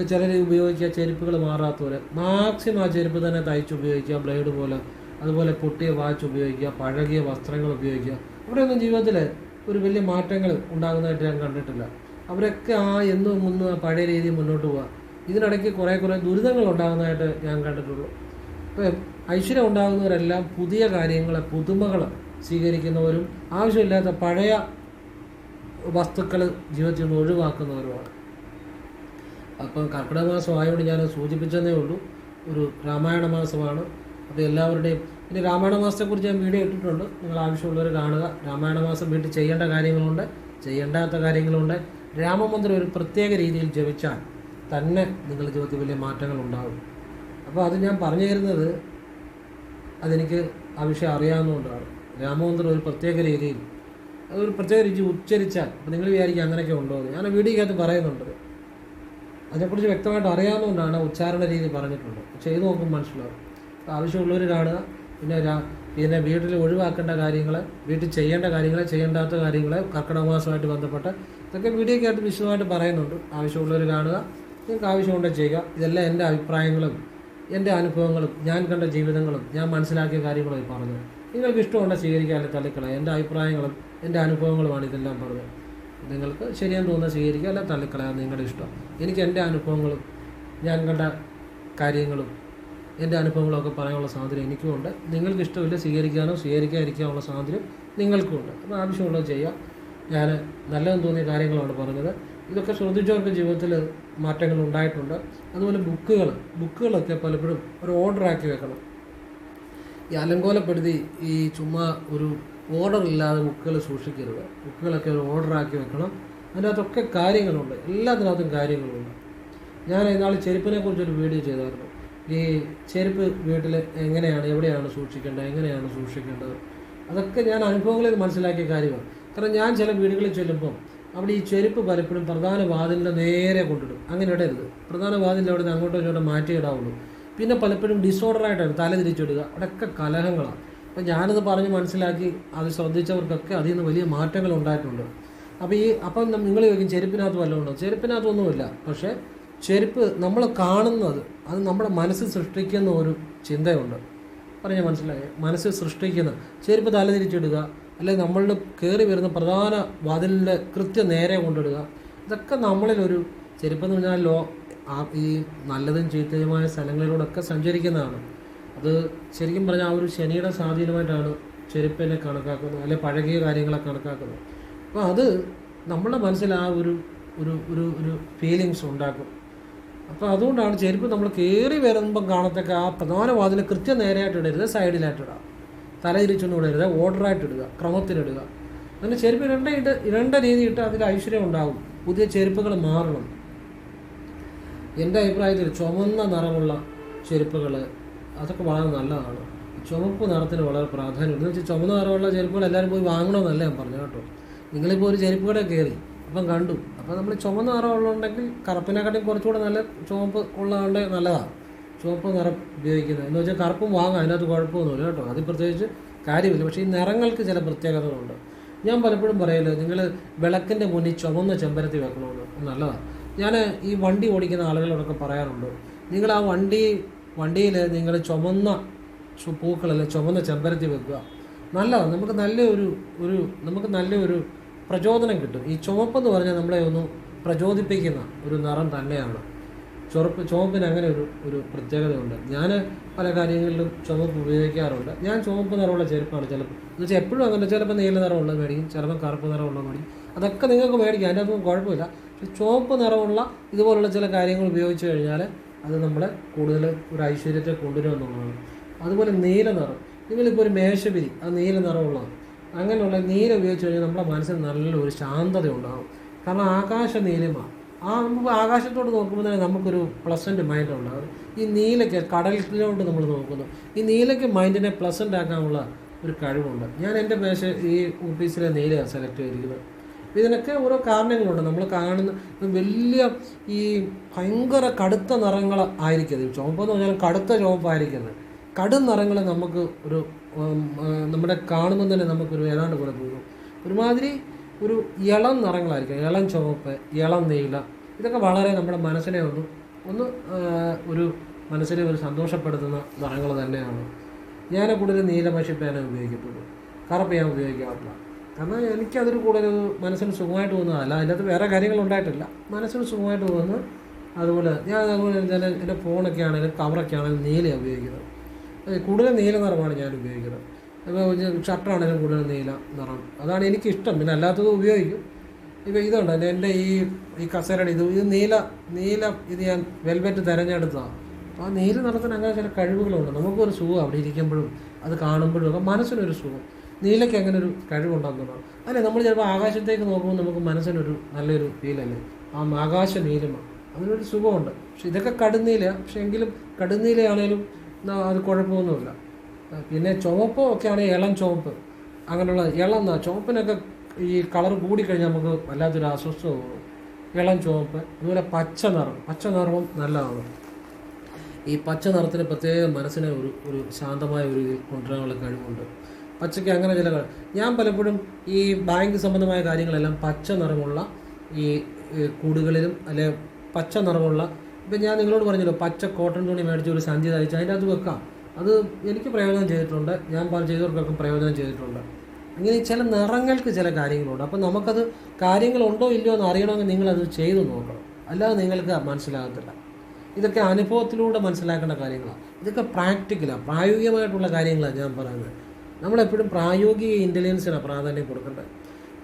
ചിലർ ഉപയോഗിക്കുക ചെരുപ്പുകൾ മാറാത്തവർ മാക്സിമം ആ ചെരുപ്പ് തന്നെ തയ്ച്ച് ഉപയോഗിക്കുക ബ്ലേഡ് പോലെ. അതുപോലെ പൊട്ടിയ വാച്ച് ഉപയോഗിക്കുക പഴകിയ വസ്ത്രങ്ങൾ ഉപയോഗിക്കുക. അവിടെയൊന്നും ജീവിതത്തിൽ ഒരു വലിയ മാറ്റങ്ങൾ ഉണ്ടാകുന്നതായിട്ട് ഞാൻ കണ്ടിട്ടില്ല. അവരൊക്കെ ആ എന്നും മുന്നും പഴയ രീതിയിൽ മുന്നോട്ട് പോവുക. ഇതിനിടയ്ക്ക് കുറേ കുറേ ദുരിതങ്ങൾ ഉണ്ടാകുന്നതായിട്ട് ഞാൻ കണ്ടിട്ടുള്ളൂ. അപ്പം ഐശ്വര്യം ഉണ്ടാകുന്നവരെല്ലാം പുതിയ കാര്യങ്ങളെ പുതുമകൾ സ്വീകരിക്കുന്നവരും ആവശ്യമില്ലാത്ത പഴയ വസ്തുക്കൾ ജീവിതത്തിൽ നിന്ന് ഒഴിവാക്കുന്നവരുമാണ്. അപ്പം കർക്കിടക മാസം ആയതുകൊണ്ട് ഞാൻ സൂചിപ്പിച്ചതേ ഉള്ളൂ. ഒരു രാമായണ മാസമാണ്. അപ്പോൾ എല്ലാവരുടെയും ഇനി രാമായണ മാസത്തെക്കുറിച്ച് ഞാൻ വീഡിയോ ഇട്ടിട്ടുണ്ട്. നിങ്ങൾ ആവശ്യമുള്ളവർ കാണുക. രാമായണ മാസം വീട്ടിൽ ചെയ്യേണ്ട കാര്യങ്ങളുണ്ട്. ചെയ്യേണ്ടാത്ത കാര്യങ്ങളുണ്ട്. രാമമന്ത്രം ഒരു പ്രത്യേക രീതിയിൽ ജപിച്ചാൽ തന്നെ നിങ്ങളുടെ ജീവിതത്തിൽ വലിയ മാറ്റങ്ങൾ ഉണ്ടാകും അപ്പോൾ അത് ഞാൻ പറഞ്ഞു തരുന്നത് അതെനിക്ക് ആ വിഷയം അറിയാവുന്നതുകൊണ്ടാണ്. രാമമന്ത്രം ഒരു പ്രത്യേക രീതിയിൽ അതൊരു പ്രത്യേക രീതി ഉച്ചരിച്ചാൽ അപ്പോൾ നിങ്ങൾ വിചാരിക്കും അങ്ങനെയൊക്കെ ഉണ്ടോ എന്ന്. ഞാൻ വീഡിയോക്കകത്ത് പറയുന്നുണ്ട്. അതിനെക്കുറിച്ച് വ്യക്തമായിട്ട് അറിയാവുന്നതുകൊണ്ടാണ് ഉച്ചാരണ രീതി പറഞ്ഞിട്ടുള്ളത്. ചെയ്തു നോക്കും മനസ്സിലാവും. ആവശ്യമുള്ളവർ കാണുക പിന്നെ പിന്നെ വീട്ടിൽ ഒഴിവാക്കേണ്ട കാര്യങ്ങൾ വീട്ടിൽ ചെയ്യേണ്ട കാര്യങ്ങൾ ചെയ്യേണ്ടാത്ത കാര്യങ്ങൾ കർക്കിടക മാസമായിട്ട് ബന്ധപ്പെട്ട് ഇതൊക്കെ വീഡിയോക്കകത്ത് വിശദമായിട്ട് പറയുന്നുണ്ട്. ആവശ്യമുള്ളവർ കാണുക നിങ്ങൾക്ക് ആവശ്യമുണ്ടെങ്കിൽ ചെയ്യുക. ഇതെല്ലാം എന്റെ അഭിപ്രായങ്ങളും എന്റെ അനുഭവങ്ങളും ഞാൻ കണ്ട ജീവിതങ്ങളും ഞാൻ മനസ്സിലാക്കിയ കാര്യങ്ങളും ഈ പറഞ്ഞത് നിങ്ങൾക്ക് ഇഷ്ടമുണ്ടെങ്കിൽ സ്വീകരിക്കുക അല്ലെങ്കിൽ തള്ളിക്കളയുക. എന്റെ അഭിപ്രായങ്ങളും എന്റെ അനുഭവങ്ങളുമാണ് ഇതെല്ലാം പറഞ്ഞത്. നിങ്ങൾക്ക് ശരിയെന്ന് തോന്നുന്ന സ്വീകരിക്കുക അല്ലെങ്കിൽ തള്ളിക്കളയാൻ നിങ്ങളുടെ ഇഷ്ടം. എനിക്ക് എന്റെ അനുഭവങ്ങളും ഞാൻ കണ്ട കാര്യങ്ങളും എന്റെ അനുഭവങ്ങളൊക്കെ പറയാനുള്ള സ്വാതന്ത്ര്യം എനിക്കുമുണ്ട്. നിങ്ങൾക്ക് ഇഷ്ടമില്ല സ്വീകരിക്കാനോ സ്വീകരിക്കാതിരിക്കാനുള്ള സ്വാതന്ത്ര്യം നിങ്ങൾക്കുമുണ്ട്. അപ്പോൾ ആവശ്യമുള്ളത് ചെയ്യാം ഞാൻ നല്ലതെന്ന് തോന്നിയ കാര്യങ്ങളാണ് പറഞ്ഞത്. ഇതൊക്കെ ശ്രദ്ധിച്ചവർക്ക് ജീവിതത്തിൽ മാറ്റങ്ങൾ ഉണ്ടായിട്ടുണ്ട്. അതുപോലെ ബുക്കുകൾ ബുക്കുകളൊക്കെ പലപ്പോഴും ഒരു ഓർഡറാക്കി വെക്കണം. ഈ അലങ്കോലപ്പെടുത്തി ഈ ചുമ്മാ ഒരു ഓർഡർ ഇല്ലാതെ ബുക്കുകൾ സൂക്ഷിക്കരുത്. ബുക്കുകളൊക്കെ ഒരു ഓർഡറാക്കി വെക്കണം. അതിനകത്തൊക്കെ കാര്യങ്ങളുണ്ട്. എല്ലാത്തിനകത്തും കാര്യങ്ങളുണ്ട്. ഞാൻ ഇന്നാൾ ചെരുപ്പിനെ കുറിച്ചൊരു വീഡിയോ ചെയ്തായിരുന്നു. ഈ ചെരുപ്പ് വീട്ടിൽ എങ്ങനെയാണ് എവിടെയാണ് സൂക്ഷിക്കേണ്ടത് എങ്ങനെയാണ് സൂക്ഷിക്കേണ്ടത്? അതൊക്കെ ഞാൻ അനുഭവങ്ങളിൽ മനസ്സിലാക്കിയ കാര്യമാണ്. കാരണം ഞാൻ ചില വീടുകളിൽ ചെല്ലുമ്പോൾ അവിടെ ഈ ചെരുപ്പ് പലപ്പോഴും പ്രധാന വാതിലിന്റെ നേരെ കൊണ്ടിടും. അങ്ങനെ ഇടരുത്. പ്രധാന വാതിലിന്റെ അവിടെ നിന്ന് അങ്ങോട്ടോ മാറ്റി ഇടാവുള്ളൂ. പിന്നെ പലപ്പോഴും ഡിസോർഡറായിട്ടാണ് തല തിരിച്ചിടുക. അവിടെയൊക്കെ കലഹങ്ങളാണ്. അപ്പം ഞാനത് പറഞ്ഞ് മനസ്സിലാക്കി അത് ശ്രദ്ധിച്ചവർക്കൊക്കെ അതിൽ നിന്ന് വലിയ മാറ്റങ്ങൾ ഉണ്ടായിട്ടുണ്ട്. അപ്പോൾ ഈ അപ്പം നിങ്ങൾ ചോദിക്കും ചെരുപ്പിനകത്ത് വല്ലതും ഉണ്ടോ? ചെരുപ്പിനകത്തൊന്നുമില്ല പക്ഷേ ചെരുപ്പ് നമ്മൾ കാണുന്നത് അത് നമ്മുടെ മനസ്സ് സൃഷ്ടിക്കുന്ന ഒരു ചിന്തയുണ്ട്. പറഞ്ഞ് മനസ്സിലായി? മനസ്സ് സൃഷ്ടിക്കുന്ന ചെരുപ്പ് തലതിരിച്ചിടുക അല്ലെങ്കിൽ നമ്മളിൽ കയറി വരുന്ന പ്രധാന വാതിലിന്റെ കൃത്യം നേരെ കൊണ്ടിടുക ഇതൊക്കെ നമ്മളിലൊരു ചെരുപ്പം എന്ന് പറഞ്ഞാൽ ലോ ഈ നല്ലതും ചീത്തയുമായ സ്ഥലങ്ങളിലൂടെയൊക്കെ സഞ്ചരിക്കുന്നതാണ്. അത് ശരിക്കും പറഞ്ഞാൽ ആ ഒരു ശനിയുടെ സ്വാധീനമായിട്ടാണ് ചെരുപ്പിനെ കണക്കാക്കുന്നത് അല്ലെ പഴകിയ കാര്യങ്ങളെ കണക്കാക്കുന്നത്. അപ്പോൾ അത് നമ്മുടെ മനസ്സിൽ ആ ഒരു ഒരു ഒരു ഒരു ഫീലിങ്സ് ഉണ്ടാക്കും. അപ്പോൾ അതുകൊണ്ടാണ് ചെരുപ്പ് നമ്മൾ കയറി വരുമ്പം കാണത്തക്ക ആ പ്രധാന വാതിൽ കൃത്യം നേരെയായിട്ട് ഇടരുത് സൈഡിലായിട്ട് ഇടുക തലതിരിച്ചൊന്നും ഇടരുത് ഓർഡറായിട്ട് ഇടുക ക്രമത്തിലിടുക. അങ്ങനെ ചെരുപ്പ് രണ്ട് ഇട്ട് രണ്ട രീതി ഇട്ട് അതിൽ ഐശ്വര്യം ഉണ്ടാകും പുതിയ ചെരുപ്പുകൾ മാറണം. എന്റെ അഭിപ്രായത്തിൽ ചുമന്ന നിറമുള്ള ചെരുപ്പുകൾ അതൊക്കെ വളരെ നല്ലതാണ്. ചുമപ്പ് നിറത്തിന് വളരെ പ്രാധാന്യം. എന്ന് വെച്ചാൽ ചുമന്ന നിറമുള്ള ചെരുപ്പുകൾ എല്ലാവരും പോയി വാങ്ങണമെന്നല്ല ഞാൻ പറഞ്ഞു കേട്ടോ. നിങ്ങളിപ്പോൾ ഒരു ചെരുപ്പ് കട കയറി അപ്പം കണ്ടു. അപ്പം നമ്മൾ ചുമന്ന നിറമുള്ളതുണ്ടെങ്കിൽ കറുപ്പിനെക്കാട്ടിയും കുറച്ചുകൂടെ നല്ല ചുമപ്പ് ഉള്ളതുകൊണ്ട് നല്ലതാണ്. ചുവപ്പ് നിറം ഉപയോഗിക്കുന്നത്. എന്ന് വെച്ചാൽ കറുപ്പും വാങ്ങാം അതിനകത്ത് കുഴപ്പമൊന്നുമില്ല കേട്ടോ. അതിൽ പ്രത്യേകിച്ച് കാര്യമില്ല. പക്ഷേ ഈ നിറങ്ങൾക്ക് ചില പ്രത്യേകതകളുണ്ട്. ഞാൻ പലപ്പോഴും പറയല്ലോ നിങ്ങൾ വിളക്കിന്റെ മുന്നിൽ ചുമന്ന ചെമ്പരത്തി വെക്കണമെന്ന് നല്ലതാണ് ഞാൻ ഈ വണ്ടി ഓടിക്കുന്ന ആളുകളോടൊക്കെ പറയാറുണ്ട് നിങ്ങൾ ആ വണ്ടി വണ്ടിയിൽ നിങ്ങൾ ചുമന്ന പൂക്കളല്ല ചുമന്ന ചെമ്പരത്തി വെക്കുക. നല്ലതാണ് നമുക്ക് നല്ലൊരു ഒരു നമുക്ക് നല്ലൊരു പ്രചോദനം കിട്ടും. ഈ ചുവപ്പെന്ന് പറഞ്ഞാൽ നമ്മളെ ഒന്ന് പ്രചോദിപ്പിക്കുന്ന ഒരു നിറം തന്നെയാണ്. ചുവപ്പ് ചുവപ്പിന് അങ്ങനെ ഒരു ഒരു പ്രത്യേകതയുണ്ട്. ഞാൻ പല കാര്യങ്ങളിലും ചുവപ്പ് ഉപയോഗിക്കാറുണ്ട്. ഞാൻ ചുവപ്പ് നിറമുള്ള ചെരുപ്പാണ് ചിലപ്പോൾ എന്ന് വെച്ചാൽ എപ്പോഴും അങ്ങനെ ചിലപ്പോൾ നീല നിറമുള്ളത് മേടിക്കും ചിലപ്പോൾ കറുപ്പ് നിറമുള്ളത് മേടിക്കും. അതൊക്കെ നിങ്ങൾക്ക് മേടിക്കാം. അതിന്റെ അതൊന്നും കുഴപ്പമില്ല. പക്ഷെ ചുവപ്പ് നിറമുള്ള ഇതുപോലുള്ള ചില കാര്യങ്ങൾ ഉപയോഗിച്ച് കഴിഞ്ഞാൽ അത് നമ്മളെ കൂടുതൽ ഒരു ഐശ്വര്യത്തെ കൊണ്ടുവരുമെന്നുള്ളതാണ് അതുപോലെ നീല നിറം. നിങ്ങളിപ്പോൾ ഒരു മേശപിരി അത് നീല നിറമുള്ളതാണ്. അങ്ങനെയുള്ള നീല ഉപയോഗിച്ച് കഴിഞ്ഞാൽ നമ്മുടെ മനസ്സിന് നല്ലൊരു ശാന്തത ഉണ്ടാകും കാരണം ആകാശ നീലിമ ആ നമുക്ക് ആകാശത്തോട് നോക്കുമ്പോൾ തന്നെ നമുക്കൊരു പ്ലസന്റ് മൈൻഡ് ഉണ്ടാകും ഈ നീലയ്ക്ക് കടലിലോട്ട് നമ്മൾ നോക്കുന്നു. ഈ നീലയ്ക്ക് മൈൻഡിനെ പ്ലസന്റ് ആക്കാനുള്ള ഒരു കഴിവുണ്ട്. ഞാൻ എന്റെ മേശ ഈ ഓഫീസിലെ നീലയാണ് സെലക്ട് ചെയ്തിരിക്കുന്നത്. ഇതിനൊക്കെ ഓരോ കാരണങ്ങളുണ്ട്. നമ്മൾ കാണുന്ന വലിയ ഈ ഭയങ്കര കടുത്ത നിറങ്ങൾ ആയിരിക്കരുത്. ചുവപ്പെന്ന് പറഞ്ഞാൽ കടുത്ത ചുവപ്പായിരിക്കരുത്. കടും നിറങ്ങൾ നമുക്ക് ഒരു നമ്മുടെ കാണുമ്പോൾ തന്നെ നമുക്കൊരു ഏതാണ്ട് പോലെ തോന്നും. ഒരുമാതിരി ഒരു ഇളം നിറങ്ങളായിരിക്കും. ഇളം ചുവപ്പ് ഇളം നീല. ഇതൊക്കെ വളരെ നമ്മുടെ മനസ്സിനെ ഒന്ന് ഒന്ന് ഒരു മനസ്സിനെ ഒരു സന്തോഷപ്പെടുത്തുന്ന നിറങ്ങൾ തന്നെയാണ്. ഞാൻ കൂടുതൽ നീലമഷി പേന ഉപയോഗിക്കത്തുള്ളൂ. കറുപ്പ് ഞാൻ ഉപയോഗിക്കാറില്ല. കാരണം എനിക്കതൊരു കൂടുതൽ മനസ്സിന് സുഖമായിട്ട് തോന്നുന്നതല്ല. അതിനകത്ത് വേറെ കാര്യങ്ങൾ ഉണ്ടായിട്ടില്ല. മനസ്സിന് സുഖമായിട്ട് തോന്നുന്നു അതുപോലെ ഞാൻ അതുപോലെ തന്നെ എന്റെ ഫോണൊക്കെ ആണെങ്കിലും കവറൊക്കെ ആണെങ്കിലും നീലയാണ് ഉപയോഗിക്കുന്നത്. കൂടുതൽ നീല നിറമാണ് ഞാൻ ഉപയോഗിക്കുന്നത്. ഇപ്പോൾ ഷർട്ടാണെങ്കിലും കൂടുതൽ നീല നിറം. അതാണ് എനിക്കിഷ്ടം. പിന്നെ അല്ലാത്തത് ഉപയോഗിക്കും. ഇപ്പോൾ ഇതുണ്ട്. എന്റെ- ഈ ഈ കസേരയുടെ ഇത്. ഇത് നീല നീല ഇത് ഞാൻ വെൽവെറ്റ് തിരഞ്ഞെടുത്തതാണ് അപ്പോൾ ആ നീല നിറത്തിന് അങ്ങനെ ചില കഴിവുകളുണ്ട്. നമുക്കൊരു സുഖം അവിടെ ഇരിക്കുമ്പോഴും അത് കാണുമ്പോഴും ഒക്കെ മനസ്സിനൊരു സുഖം. നീലയ്ക്ക് അങ്ങനെ ഒരു കഴിവുണ്ടാക്കുന്നതാണ് അല്ലേ? നമ്മൾ ചിലപ്പോൾ ആകാശത്തേക്ക് നോക്കുമ്പോൾ നമുക്ക് മനസ്സിനൊരു നല്ലൊരു ഫീലല്ലേ ആ ആകാശ നീലിമ. അതിനൊരു സുഖമുണ്ട്. പക്ഷെ ഇതൊക്കെ കടുന്നീല പക്ഷെ എങ്കിലും കടുന്നീലയാണേലും അത് കുഴപ്പമൊന്നുമില്ല. പിന്നെ ചുവപ്പ് ആണെങ്കിൽ ഇളം ചുവപ്പ്. അങ്ങനെയുള്ള ഇളം ചുവപ്പിനൊക്കെ ഈ കളർ കൂടിക്കഴിഞ്ഞാൽ നമുക്ക് വല്ലാത്തൊരു അസ്വസ്ഥത തോന്നും. ഇളം ചുവപ്പ് അതുപോലെ പച്ച നിറം. പച്ച നിറവും നല്ലതാണ്. ഈ പച്ച നിറത്തിന് പ്രത്യേക മനസ്സിനെ ഒരു ഒരു ശാന്തമായ ഒരു കൊണ്ടുവരാനുള്ള കഴിവുണ്ട്. പച്ചയ്ക്ക് അങ്ങനെ ചില ഞാൻ പലപ്പോഴും ഈ ബാങ്ക് സംബന്ധമായ കാര്യങ്ങളെല്ലാം പച്ച നിറമുള്ള ഈ ഈ കൂടുകളിലും അല്ലെ പച്ച നിറമുള്ള ഇപ്പം ഞാൻ നിങ്ങളോട് പറഞ്ഞല്ലോ പച്ച കോട്ടൺ തുണി മേടിച്ച് ഒരു സഞ്ചി തയ്ച്ച് അതിന്റെ അത് വെക്കാം. അത് എനിക്ക് പ്രയോജനം ചെയ്തിട്ടുണ്ട്. ഞാൻ ചെയ്തവർക്കൊക്കെ പ്രയോജനം ചെയ്തിട്ടുണ്ട്. ഇങ്ങനെ ചില നിറങ്ങൾക്ക് ചില കാര്യങ്ങളുണ്ട്. അപ്പോൾ നമുക്കത് കാര്യങ്ങളുണ്ടോ ഇല്ലയോ എന്ന് അറിയണമെങ്കിൽ നിങ്ങളത് ചെയ്തു നോക്കണം. അല്ലാതെ നിങ്ങൾക്ക് മനസ്സിലാകത്തില്ല. ഇതൊക്കെ അനുഭവത്തിലൂടെ മനസ്സിലാക്കേണ്ട കാര്യങ്ങളാണ്. ഇതൊക്കെ പ്രാക്ടിക്കലാണ് പ്രായോഗികമായിട്ടുള്ള കാര്യങ്ങളാണ് ഞാൻ പറയുന്നത്. നമ്മളെപ്പോഴും പ്രായോഗിക ഇന്റലിജൻസിനാണ് പ്രാധാന്യം കൊടുക്കേണ്ടത്.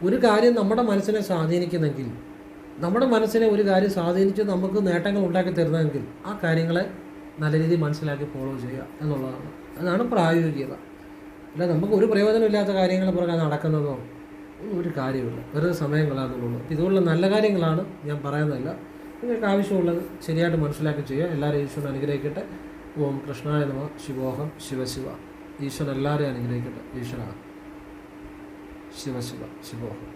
ഒരു കാര്യം നമ്മുടെ മനസ്സിനെ സ്വാധീനിക്കുന്നെങ്കിൽ നമ്മുടെ മനസ്സിനെ ഒരു കാര്യം സ്വാധീനിച്ച് നമുക്ക് നേട്ടങ്ങൾ ഉണ്ടാക്കി തരുന്നതെങ്കിൽ ആ കാര്യങ്ങളെ നല്ല രീതിയിൽ മനസ്സിലാക്കി ഫോളോ ചെയ്യുക എന്നുള്ളതാണ്. അതാണ് പ്രായോഗികത. അല്ല നമുക്ക് ഒരു പ്രയോജനമില്ലാത്ത കാര്യങ്ങൾ പുറകെ നടക്കുന്നതോ ഒരു കാര്യമില്ല വെറുതെ സമയം കളയാന്നുള്ളൂ. ഇതുപോലുള്ള നല്ല കാര്യങ്ങളാണ് ഞാൻ പറയുന്നതല്ല. നിങ്ങൾക്ക് ആവശ്യമുള്ളത് ശരിയായിട്ട് മനസ്സിലാക്കി ചെയ്യുക. എല്ലാവരും ഈശ്വരനെ അനുഗ്രഹിക്കട്ടെ. ഓം കൃഷ്ണായ നമ. ശിവോഹം. ശിവശിവ ഈശ്വരൻ എല്ലാവരെയും അനുഗ്രഹിക്കട്ടെ. ഈശ്വര. ശിവശിവ ശിവോഹം.